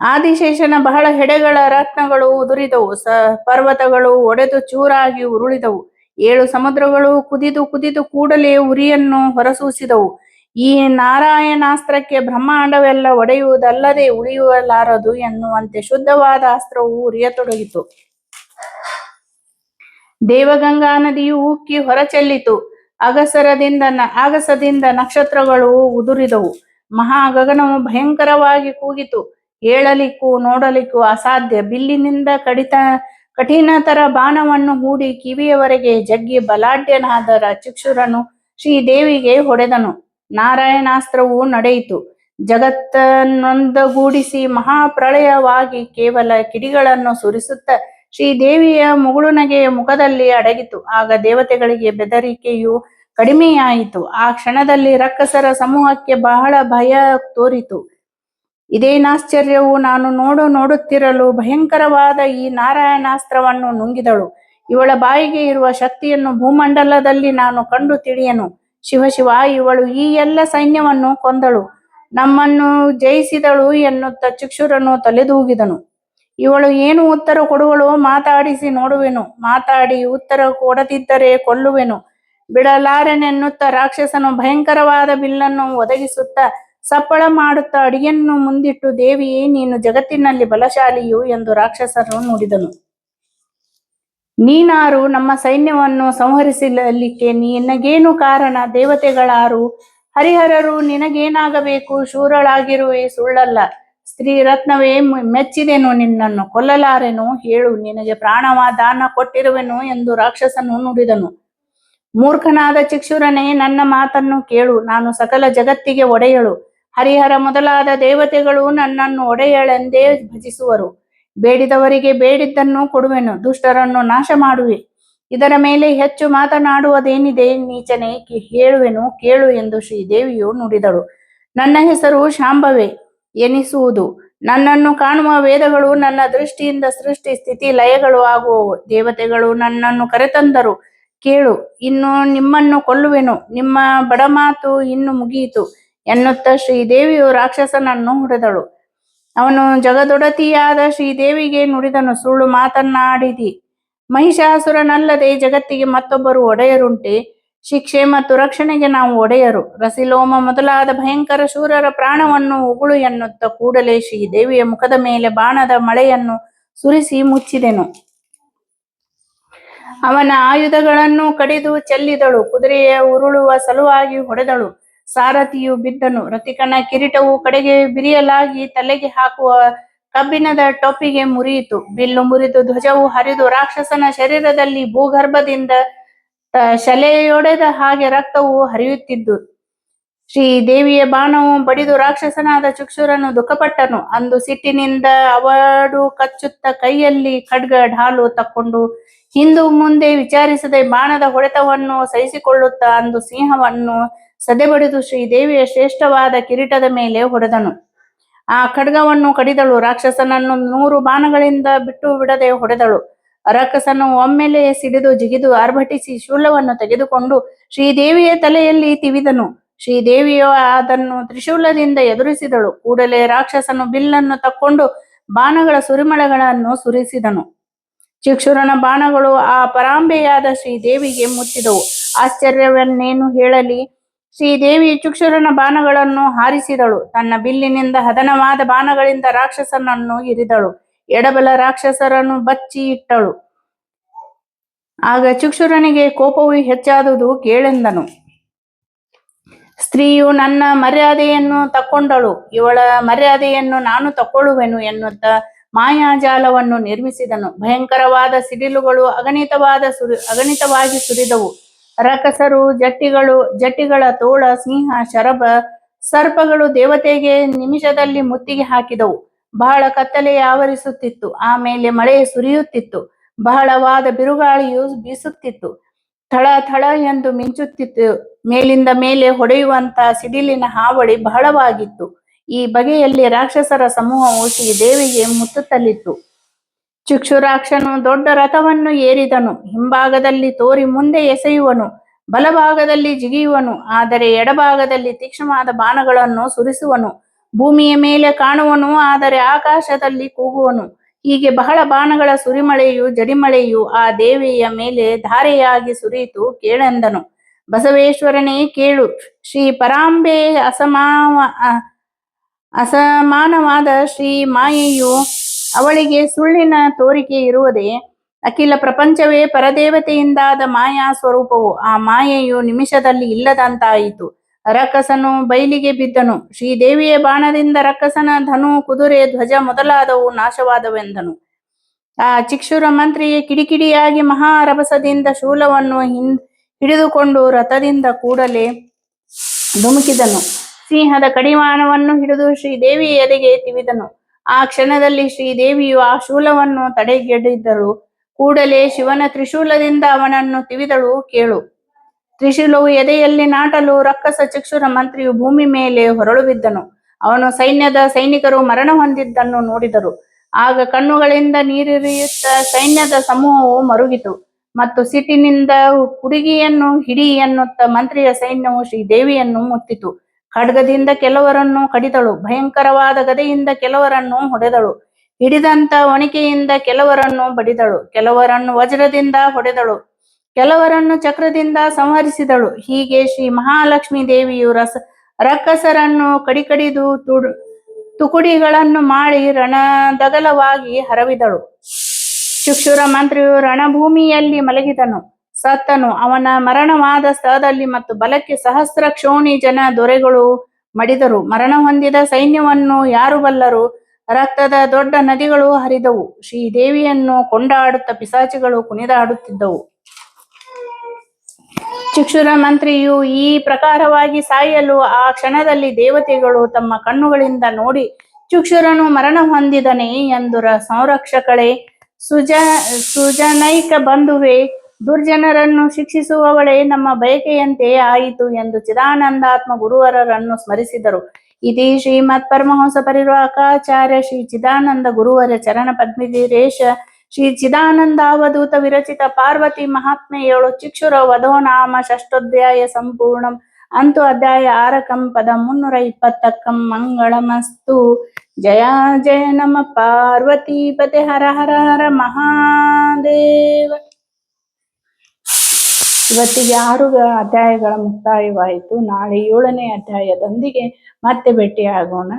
ಆದಿಶೇಷನ ಬಹಳ ಹೆಡೆಗಳ ರತ್ನಗಳು ಉದುರಿದವು. ಸ ಪರ್ವತಗಳು ಒಡೆದು ಚೂರಾಗಿ ಉರುಳಿದವು. ಏಳು ಸಮುದ್ರಗಳು ಕುದಿದು ಕುದಿದು ಕೂಡಲೇ ಉರಿಯನ್ನು ಹೊರಸೂಸಿದವು. ಈ ನಾರಾಯಣಾಸ್ತ್ರಕ್ಕೆ ಬ್ರಹ್ಮಾಂಡವೆಲ್ಲ ಒಡೆಯುವುದಲ್ಲದೆ ಉಳಿಯಲಾರದು ಎನ್ನುವಂತೆ ಶುದ್ಧವಾದ ಅಸ್ತ್ರವು ಉರಿಯತೊಡಗಿತು. ದೇವಗಂಗಾ ನದಿಯು ಉಕ್ಕಿ ಹೊರಚೆಲ್ಲಿತು. ಅಗಸರದಿಂದ ಆಗಸದಿಂದ ನಕ್ಷತ್ರಗಳು ಉದುರಿದವು. ಮಹಾ ಗಗನವು ಭಯಂಕರವಾಗಿ ಕೂಗಿತು. ಏಳಲಿಕ್ಕೂ ನೋಡಲಿಕ್ಕೂ ಅಸಾಧ್ಯ. ಬಿಲ್ಲಿನಿಂದ ಕಡಿತ, ಕಠಿಣತರ ಬಾಣವನ್ನು ಹೂಡಿ ಕಿವಿಯವರೆಗೆ ಜಗ್ಗಿ ಬಲಾಢ್ಯನಾದ ಚಿಕ್ಷುರನು ಚಕ್ಷುರನು ಶ್ರೀದೇವಿಗೆ ಹೊಡೆದನು. ನಾರಾಯಣಾಸ್ತ್ರವು ನಡೆಯಿತು. ಜಗತ್ತನ್ನೊಂದಗೂಡಿಸಿ ಮಹಾಪ್ರಳಯವಾಗಿ ಕೇವಲ ಕಿಡಿಗಳನ್ನು ಸುರಿಸುತ್ತ ಶ್ರೀದೇವಿಯ ಮುಗುಳುನಗೆಯ ಮುಖದಲ್ಲಿ ಅಡಗಿತು. ಆಗ ದೇವತೆಗಳಿಗೆ ಬೆದರಿಕೆಯು ಕಡಿಮೆಯಾಯಿತು. ಆ ಕ್ಷಣದಲ್ಲಿ ರಕ್ಕಸರ ಸಮೂಹಕ್ಕೆ ಬಹಳ ಭಯ ತೋರಿತು. ಇದೇನಾಶ್ಚರ್ಯವು ನಾನು ನೋಡು ನೋಡುತ್ತಿರಲು ಭಯಂಕರವಾದ ಈ ನಾರಾಯಣಾಸ್ತ್ರವನ್ನು ನುಂಗಿದಳು. ಇವಳ ಬಾಯಿಗೆ ಇರುವ ಶಕ್ತಿಯನ್ನು ಭೂಮಂಡಲದಲ್ಲಿ ನಾನು ಕಂಡು ತಿಳಿಯನು. ಶಿವ ಶಿವ, ಇವಳು ಈ ಎಲ್ಲ ಸೈನ್ಯವನ್ನು ಕೊಂದಳು. ನಮ್ಮನ್ನು ಜಯಿಸಿದಳು ಎನ್ನುತ್ತ ಚುಕ್ಷುರನು ತಲೆದೂಗಿದನು. ಇವಳು ಏನು ಉತ್ತರ ಕೊಡುವಳು ಮಾತಾಡಿಸಿ ನೋಡುವೆನು. ಮಾತಾಡಿ ಉತ್ತರ ಕೊಡದಿದ್ದರೆ ಕೊಲ್ಲುವೆನು. ಬಿಡಲಾರೆನೆನ್ನುತ್ತ ರಾಕ್ಷಸನು ಭಯಂಕರವಾದ ಬಿಲ್ಲನ್ನು ಒದಗಿಸುತ್ತ ಸಪ್ಪಳ ಮಾಡುತ್ತಾ ಅಡಿಯನ್ನು ಮುಂದಿಟ್ಟು, ದೇವಿಯೇ, ನೀನು ಜಗತ್ತಿನಲ್ಲಿ ಬಲಶಾಲಿಯು ಎಂದು ರಾಕ್ಷಸರು ನುಡಿದನು. ನೀನಾರು ನಮ್ಮ ಸೈನ್ಯವನ್ನು ಸಂಹರಿಸಲಿಕ್ಕೆ ನಿನಗೇನು ಕಾರಣ? ದೇವತೆಗಳಾರು, ಹರಿಹರರು, ನಿನಗೇನಾಗಬೇಕು? ಶೂರಳಾಗಿರುವೆ, ಸುಳ್ಳಲ್ಲ. ಸ್ತ್ರೀ ರತ್ನವೇ ಮೆಚ್ಚಿದೆನು ನಿನ್ನನ್ನು, ಕೊಲ್ಲಲಾರೆನು ಹೇಳು, ನಿನಗೆ ಪ್ರಾಣವ ದಾನ ಕೊಟ್ಟಿರುವೆನು ಎಂದು ರಾಕ್ಷಸನು ನುಡಿದನು. ಮೂರ್ಖನಾದ ಚಿಕ್ಷುರನೇ, ನನ್ನ ಮಾತನ್ನು ಕೇಳು, ನಾನು ಸಕಲ ಜಗತ್ತಿಗೆ ಒಡೆಯಳು. ಹರಿಹರ ಮೊದಲಾದ ದೇವತೆಗಳು ನನ್ನನ್ನು ಒಡೆಯಳೆಂದೇ ಭಜಿಸುವರು. ಬೇಡಿದವರಿಗೆ ಬೇಡಿದ್ದನ್ನು ಕೊಡುವೆನು, ದುಷ್ಟರನ್ನು ನಾಶ ಮಾಡುವೆ ಇದರ ಮೇಲೆ ಹೆಚ್ಚು ಮಾತನಾಡುವುದೇನಿದೆ, ನೀಚನೆ ಹೇಳುವೆನು, ಕೇಳು ಎಂದು ಶ್ರೀದೇವಿಯು ನುಡಿದಳು. ನನ್ನ ಹೆಸರು ಶಾಂಭವೆ. ಎನಿಸುವುದು. ನನ್ನನ್ನು ಕಾಣುವ ವೇದಗಳು ನನ್ನ ದೃಷ್ಟಿಯಿಂದ ಸೃಷ್ಟಿ ಸ್ಥಿತಿ ಲಯಗಳು ಆಗುವವು. ದೇವತೆಗಳು ನನ್ನನ್ನು ಕರೆತಂದರು. ಕೇಳು, ಇನ್ನು ನಿಮ್ಮನ್ನು ಕೊಲ್ಲುವೆನು. ನಿಮ್ಮ ಬಡಮಾತು ಇನ್ನು ಮುಗಿಯಿತು ಎನ್ನುತ್ತ ಶ್ರೀದೇವಿಯು ರಾಕ್ಷಸನನ್ನು ಹೊಡೆದಳು. ಅವನು ಜಗದೊಡತಿಯಾದ ಶ್ರೀದೇವಿಗೆ ನುಡಿದನು, ಸುಳ್ಳು ಮಾತನ್ನಾಡಿದಿ. ಮಹಿಷಾಸುರನಲ್ಲದೆ ಜಗತ್ತಿಗೆ ಮತ್ತೊಬ್ಬರು ಒಡೆಯರುಂಟೆ. ಶಿಕ್ಷೆ ಮತ್ತು ರಕ್ಷಣೆಗೆ ನಾವು ಒಡೆಯರು. ರಸಿಲೋಮ ಮೊದಲಾದ ಭಯಂಕರ ಶೂರರ ಪ್ರಾಣವನ್ನು ಉಗುಳು ಎನ್ನುತ್ತ ಕೂಡಲೇ ಶ್ರೀದೇವಿಯ ಮುಖದ ಮೇಲೆ ಬಾಣದ ಮಳೆಯನ್ನು ಸುರಿಸಿ ಮುಚ್ಚಿದೆನು. ಅವನ ಆಯುಧಗಳನ್ನು ಕಡಿದು ಚೆಲ್ಲಿದಳು. ಕುದುರೆಯ ಉರುಳುವ ಸಲುವಾಗಿ ಹೊಡೆದಳು. ಸಾರಥಿಯು ಬಿದ್ದನು. ರತಿಕನ ಕಿರೀಟವು ಕಡೆಗೆ ಬಿರಿಯಲಾಗಿ ತಲೆಗೆ ಹಾಕುವ ಕಬ್ಬಿಣದ ಟೊಪ್ಪಿಗೆ ಮುರಿಯಿತು. ಬಿಲ್ಲು ಮುರಿದು ಧ್ವಜವು ಹರಿದು ರಾಕ್ಷಸನ ಶರೀರದಲ್ಲಿ ಭೂಗರ್ಭದಿಂದ ಶಲೆಯೊಡೆದ ಹಾಗೆ ರಕ್ತವು ಹರಿಯುತ್ತಿದ್ದು. ಶ್ರೀದೇವಿಯ ಬಾಣವು ಬಡಿದು ರಾಕ್ಷಸನಾದ ಚುಕ್ಷುರನು ದುಃಖಪಟ್ಟನು. ಅಂದು ಸಿಟ್ಟಿನಿಂದ ಅವಡು ಕಚ್ಚುತ್ತ ಕೈಯಲ್ಲಿ ಖಡ್ಗ ಢಾಲು ತಕ್ಕೊಂಡು ಹಿಂದು ಮುಂದೆ ವಿಚಾರಿಸದೆ ಬಾಣದ ಹೊಡೆತವನ್ನು ಸಹಿಸಿಕೊಳ್ಳುತ್ತಾ ಅಂದು ಸಿಂಹವನ್ನು ಸದೆಬಡಿದು ಶ್ರೀದೇವಿಯ ಶ್ರೇಷ್ಠವಾದ ಕಿರೀಟದ ಮೇಲೆ ಹೊಡೆದನು. ಆ ಖಡ್ಗವನ್ನು ಕಡಿದಳು. ರಾಕ್ಷಸನನ್ನು ನೂರು ಬಾಣಗಳಿಂದ ಬಿಟ್ಟು ಬಿಡದೆ ಹೊಡೆದಳು. ರಕ್ಕಸನು ಒಮ್ಮೆಲೆ ಸಿಡಿದು ಜಿಗಿದು ಆರ್ಭಟಿಸಿ ಶೂಲವನ್ನು ತೆಗೆದುಕೊಂಡು ಶ್ರೀದೇವಿಯ ತಲೆಯಲ್ಲಿ ತಿವಿದನು. ಶ್ರೀದೇವಿಯು ಅದನ್ನು ತ್ರಿಶೂಲದಿಂದ ಎದುರಿಸಿದಳು. ಕೂಡಲೇ ರಾಕ್ಷಸನು ಬಿಲ್ಲನ್ನು ತಕ್ಕೊಂಡು ಬಾಣಗಳ ಸುರಿಮಳೆಗಳನ್ನು ಸುರಿಸಿದನು. ಚಿಕ್ಷುರನ ಬಾಣಗಳು ಆ ಪರಾಂಬೆಯಾದ ಶ್ರೀದೇವಿಗೆ ಮುತ್ತಿದವು ಆಶ್ಚರ್ಯವನ್ನೇನು ಹೇಳಲಿ? ಶ್ರೀದೇವಿ ಚುಕ್ಷುರನ ಬಾಣಗಳನ್ನು ಹಾರಿಸಿದಳು. ತನ್ನ ಬಿಲ್ಲಿನಿಂದ ಹದನವಾದ ಬಾಣಗಳಿಂದ ರಾಕ್ಷಸನನ್ನು ಇರಿದಳು. ಎಡಬಲ ರಾಕ್ಷಸರನ್ನು ಬಚ್ಚಿ ಇಟ್ಟಳು. ಆಗ ಚುಕ್ಷುರನಿಗೆ ಕೋಪವು ಹೆಚ್ಚಾದುದು ಕೇಳೆಂದನು. ಸ್ತ್ರೀಯು ನನ್ನ ಮರ್ಯಾದೆಯನ್ನು ತಕ್ಕೊಂಡಳು, ಇವಳ ಮರ್ಯಾದೆಯನ್ನು ನಾನು ತಕ್ಕೊಳ್ಳುವೆನು ಎನ್ನುತ್ತ ಮಾಯಾಜಾಲವನ್ನು ನಿರ್ಮಿಸಿದನು. ಭಯಂಕರವಾದ ಸಿಡಿಲುಗಳು ಅಗಣಿತವಾದ ಸುರಿ, ಅಗಣಿತವಾಗಿ ಸುರಿದವು. ರಕಸರು ಜಟ್ಟಿಗಳು, ಜಟ್ಟಿಗಳ ತೋಳ, ಸಿಂಹ, ಶರಭ, ಸರ್ಪಗಳು ದೇವತೆಗೆ ನಿಮಿಷದಲ್ಲಿ ಮುತ್ತಿಗೆ ಹಾಕಿದವು. ಬಹಳ ಕತ್ತಲೆ ಆವರಿಸುತ್ತಿತ್ತು. ಆಮೇಲೆ ಮಳೆ ಸುರಿಯುತ್ತಿತ್ತು. ಬಹಳವಾದ ಬಿರುಗಾಳಿಯು ಬೀಸುತ್ತಿತ್ತು. ಥಳ ಥಳ ಎಂದು ಮಿಂಚುತ್ತಿತ್ತು. ಮೇಲಿಂದ ಮೇಲೆ ಹೊಡೆಯುವಂತ ಸಿಡಿಲಿನ ಹಾವಳಿ ಬಹಳವಾಗಿತ್ತು. ಈ ಬಗೆಯಲ್ಲಿ ರಾಕ್ಷಸರ ಸಮೂಹವು ಶ್ರೀದೇವಿಗೆ ಮುತ್ತುತ್ತಲಿತ್ತು ಚುಕ್ಷುರಾಕ್ಷನು ದೊಡ್ಡ ರಥವನ್ನು ಏರಿದನು. ಹಿಂಭಾಗದಲ್ಲಿ ತೋರಿ ಮುಂದೆ ಎಸೆಯುವನು. ಬಲಭಾಗದಲ್ಲಿ ಜಿಗಿಯುವನು. ಆದರೆ ಎಡಭಾಗದಲ್ಲಿ ತೀಕ್ಷ್ಣವಾದ ಬಾಣಗಳನ್ನು ಸುರಿಸುವನು. ಭೂಮಿಯ ಮೇಲೆ ಕಾಣುವನು, ಆದರೆ ಆಕಾಶದಲ್ಲಿ ಕೂಗುವನು. ಹೀಗೆ ಬಹಳ ಬಾಣಗಳ ಸುರಿಮಳೆಯು ಜಡಿಮಳೆಯು ಆ ದೇವಿಯ ಮೇಲೆ ಧಾರೆಯಾಗಿ ಸುರಿಯಿತು ಕೇಳೆಂದನು. ಬಸವೇಶ್ವರನೇ ಕೇಳು, ಶ್ರೀ ಪರಾಂಬೆ ಅಸಮಾವ ಅಸಮಾನವಾದ ಶ್ರೀ ಮಾಯೆಯು ಅವಳಿಗೆ ಸುಳ್ಳಿನ ತೋರಿಕೆ ಇರುವುದೇ? ಅಖಿಲ ಪ್ರಪಂಚವೇ ಪರದೇವತೆಯಿಂದಾದ ಮಾಯಾ ಸ್ವರೂಪವು, ಆ ಮಾಯೆಯು ನಿಮಿಷದಲ್ಲಿ ಇಲ್ಲದಂತಾಯಿತು. ರಕ್ಕಸನು ಬೈಲಿಗೆ ಬಿದ್ದನು. ಶ್ರೀದೇವಿಯ ಬಾಣದಿಂದ ರಕ್ಕಸನ ಧನು, ಕುದುರೆ, ಧ್ವಜ ಮೊದಲಾದವು ನಾಶವಾದವೆಂದನು. ಆ ಚಿಕ್ಷುರ ಮಂತ್ರಿ ಕಿಡಿಕಿಡಿಯಾಗಿ ಮಹಾರಭಸದಿಂದ ಶೂಲವನ್ನು ಹಿಂದ್ ಹಿಡಿದುಕೊಂಡು ರಥದಿಂದ ಕೂಡಲೇ ಧುಮುಕಿದನು. ಸಿಂಹದ ಕಡಿವಾಣವನ್ನು ಹಿಡಿದು ಶ್ರೀದೇವಿ ಎದೆಗೆ ತಿವಿದನು. ಆ ಕ್ಷಣದಲ್ಲಿ ಶ್ರೀದೇವಿಯು ಆ ಶೂಲವನ್ನು ತಡೆಗೆಡಿದ್ದಳು ಕೂಡಲೇ ಶಿವನ ತ್ರಿಶೂಲದಿಂದ ಅವನನ್ನು ತಿವಿದಳು ಕೇಳು. ತ್ರಿಶೂಲವು ಎದೆಯಲ್ಲಿ ನಾಟಲು ರಕ್ಕಸ ಚಕ್ಷುರ ಮಂತ್ರಿಯು ಭೂಮಿ ಮೇಲೆ ಹೊರಳು ಬಿದ್ದನು ಅವನು ಸೈನ್ಯದ ಸೈನಿಕರು ಮರಣ ಹೊಂದಿದ್ದನ್ನು ನೋಡಿದರು. ಆಗ ಕಣ್ಣುಗಳಿಂದ ನೀರಿರಿಯುತ್ತ ಸೈನ್ಯದ ಸಮೂಹವು ಮರುಗಿತು. ಮತ್ತು ಸಿಟ್ಟಿನಿಂದ ಹುಡುಗಿಯನ್ನು ಹಿಡಿ ಎನ್ನುತ್ತ ಮಂತ್ರಿಯ ಸೈನ್ಯವು ಶ್ರೀದೇವಿಯನ್ನು ಮುತ್ತಿತು. ಖಡ್ಗದಿಂದ ಕೆಲವರನ್ನು ಕಡಿದಳು. ಭಯಂಕರವಾದ ಗದೆಯಿಂದ ಕೆಲವರನ್ನು ಹೊಡೆದಳು. ಹಿಡಿದಂತ ಒಣಿಕೆಯಿಂದ ಕೆಲವರನ್ನು ಬಡಿದಳು. ಕೆಲವರನ್ನು ವಜ್ರದಿಂದ ಹೊಡೆದಳು. ಕೆಲವರನ್ನು ಚಕ್ರದಿಂದ ಸಂಹರಿಸಿದಳು. ಹೀಗೆ ಶ್ರೀ ಮಹಾಲಕ್ಷ್ಮೀ ದೇವಿಯು ರಸ, ರಕ್ಕಸರನ್ನು ಕಡಿಕಡಿದು ತುಡು, ತುಕುಡಿಗಳನ್ನು ಮಾಡಿ ರಣದಗಲವಾಗಿ ಹರವಿದಳು. ಶುಕ್ಷುರ ಮಂತ್ರಿಯು ರಣಭೂಮಿಯಲ್ಲಿ ಮಲಗಿದನು. ಸತ್ತನು. ಅವನ ಮರಣವಾದ ಸ್ಥಳದಲ್ಲಿ ಮತ್ತು ಬಲಕ್ಕೆ ಸಹಸ್ರ ಕ್ಷೋಣಿ ಜನ ದೊರೆಗಳು ಮಡಿದರು. ಮರಣ ಹೊಂದಿದ ಸೈನ್ಯವನ್ನು ಯಾರು ಬಲ್ಲರು? ರಕ್ತದ ದೊಡ್ಡ ನದಿಗಳು ಹರಿದವು. ಶ್ರೀದೇವಿಯನ್ನು ಕೊಂಡಾಡುತ್ತ ಪಿಸಾಚಿಗಳು ಕುಣಿದಾಡುತ್ತಿದ್ದವು. ಚಕ್ಷುರ ಮಂತ್ರಿಯು ಈ ಪ್ರಕಾರವಾಗಿ ಸಾಯಲು ಆ ಕ್ಷಣದಲ್ಲಿ ದೇವತೆಗಳು ತಮ್ಮ ಕಣ್ಣುಗಳಿಂದ ನೋಡಿ ಚುಕ್ಷುರನು ಮರಣ ಹೊಂದಿದನೆ ಎಂದು ಸಂರಕ್ಷಕಳೆ, ಸುಜ, ಸುಜನೈಕ ಬಂಧುವೆ, ದುರ್ಜನರನ್ನು ಶಿಕ್ಷಿಸುವವಳೇ ನಮ್ಮ ಬಯಕೆಯಂತೆ ಆಯಿತು ಎಂದು ಚಿದಾನಂದಾತ್ಮ ಗುರುವರರನ್ನು ಸ್ಮರಿಸಿದರು. ಇತಿ ಶ್ರೀಮತ್ ಪರಮಹಂಸ ಪರಿವಾಕಾಚಾರ್ಯ ಶ್ರೀ ಚಿದಾನಂದ ಗುರುವರ ಚರಣ ಪದ್ಮಿರೇಶ ಶ್ರೀ ಚಿದಾನಂದಾವಧೂತ ವಿರಚಿತ ಪಾರ್ವತಿ ಮಹಾತ್ಮೆ ಏಳು ಚಿಕ್ಷುರ ವಧೋನಾಮ ಷಷ್ಠೋಧ್ಯಾಯ ಸಂಪೂರ್ಣಂ. ಅಂತು ಅಧ್ಯಾಯ ಆರಕಂ ಪದ ಮುನ್ನೂರ ಇಪ್ಪತ್ತಕ್ಕಂ ಮಂಗಳಮಸ್ತು. ಜಯ ಜಯ ನಮ ಪಾರ್ವತಿ ಪತೆ ಹರ ಹರ ಹರ ಮಹಾದೇವ. ಇವತ್ತಿಗೆ ಆರು ಅಧ್ಯಾಯಗಳ ಮುಕ್ತಾಯವಾಯಿತು. ನಾಳೆ ಏಳನೇ ಅಧ್ಯಾಯದೊಂದಿಗೆ ಮತ್ತೆ ಭೇಟಿಯಾಗೋಣ.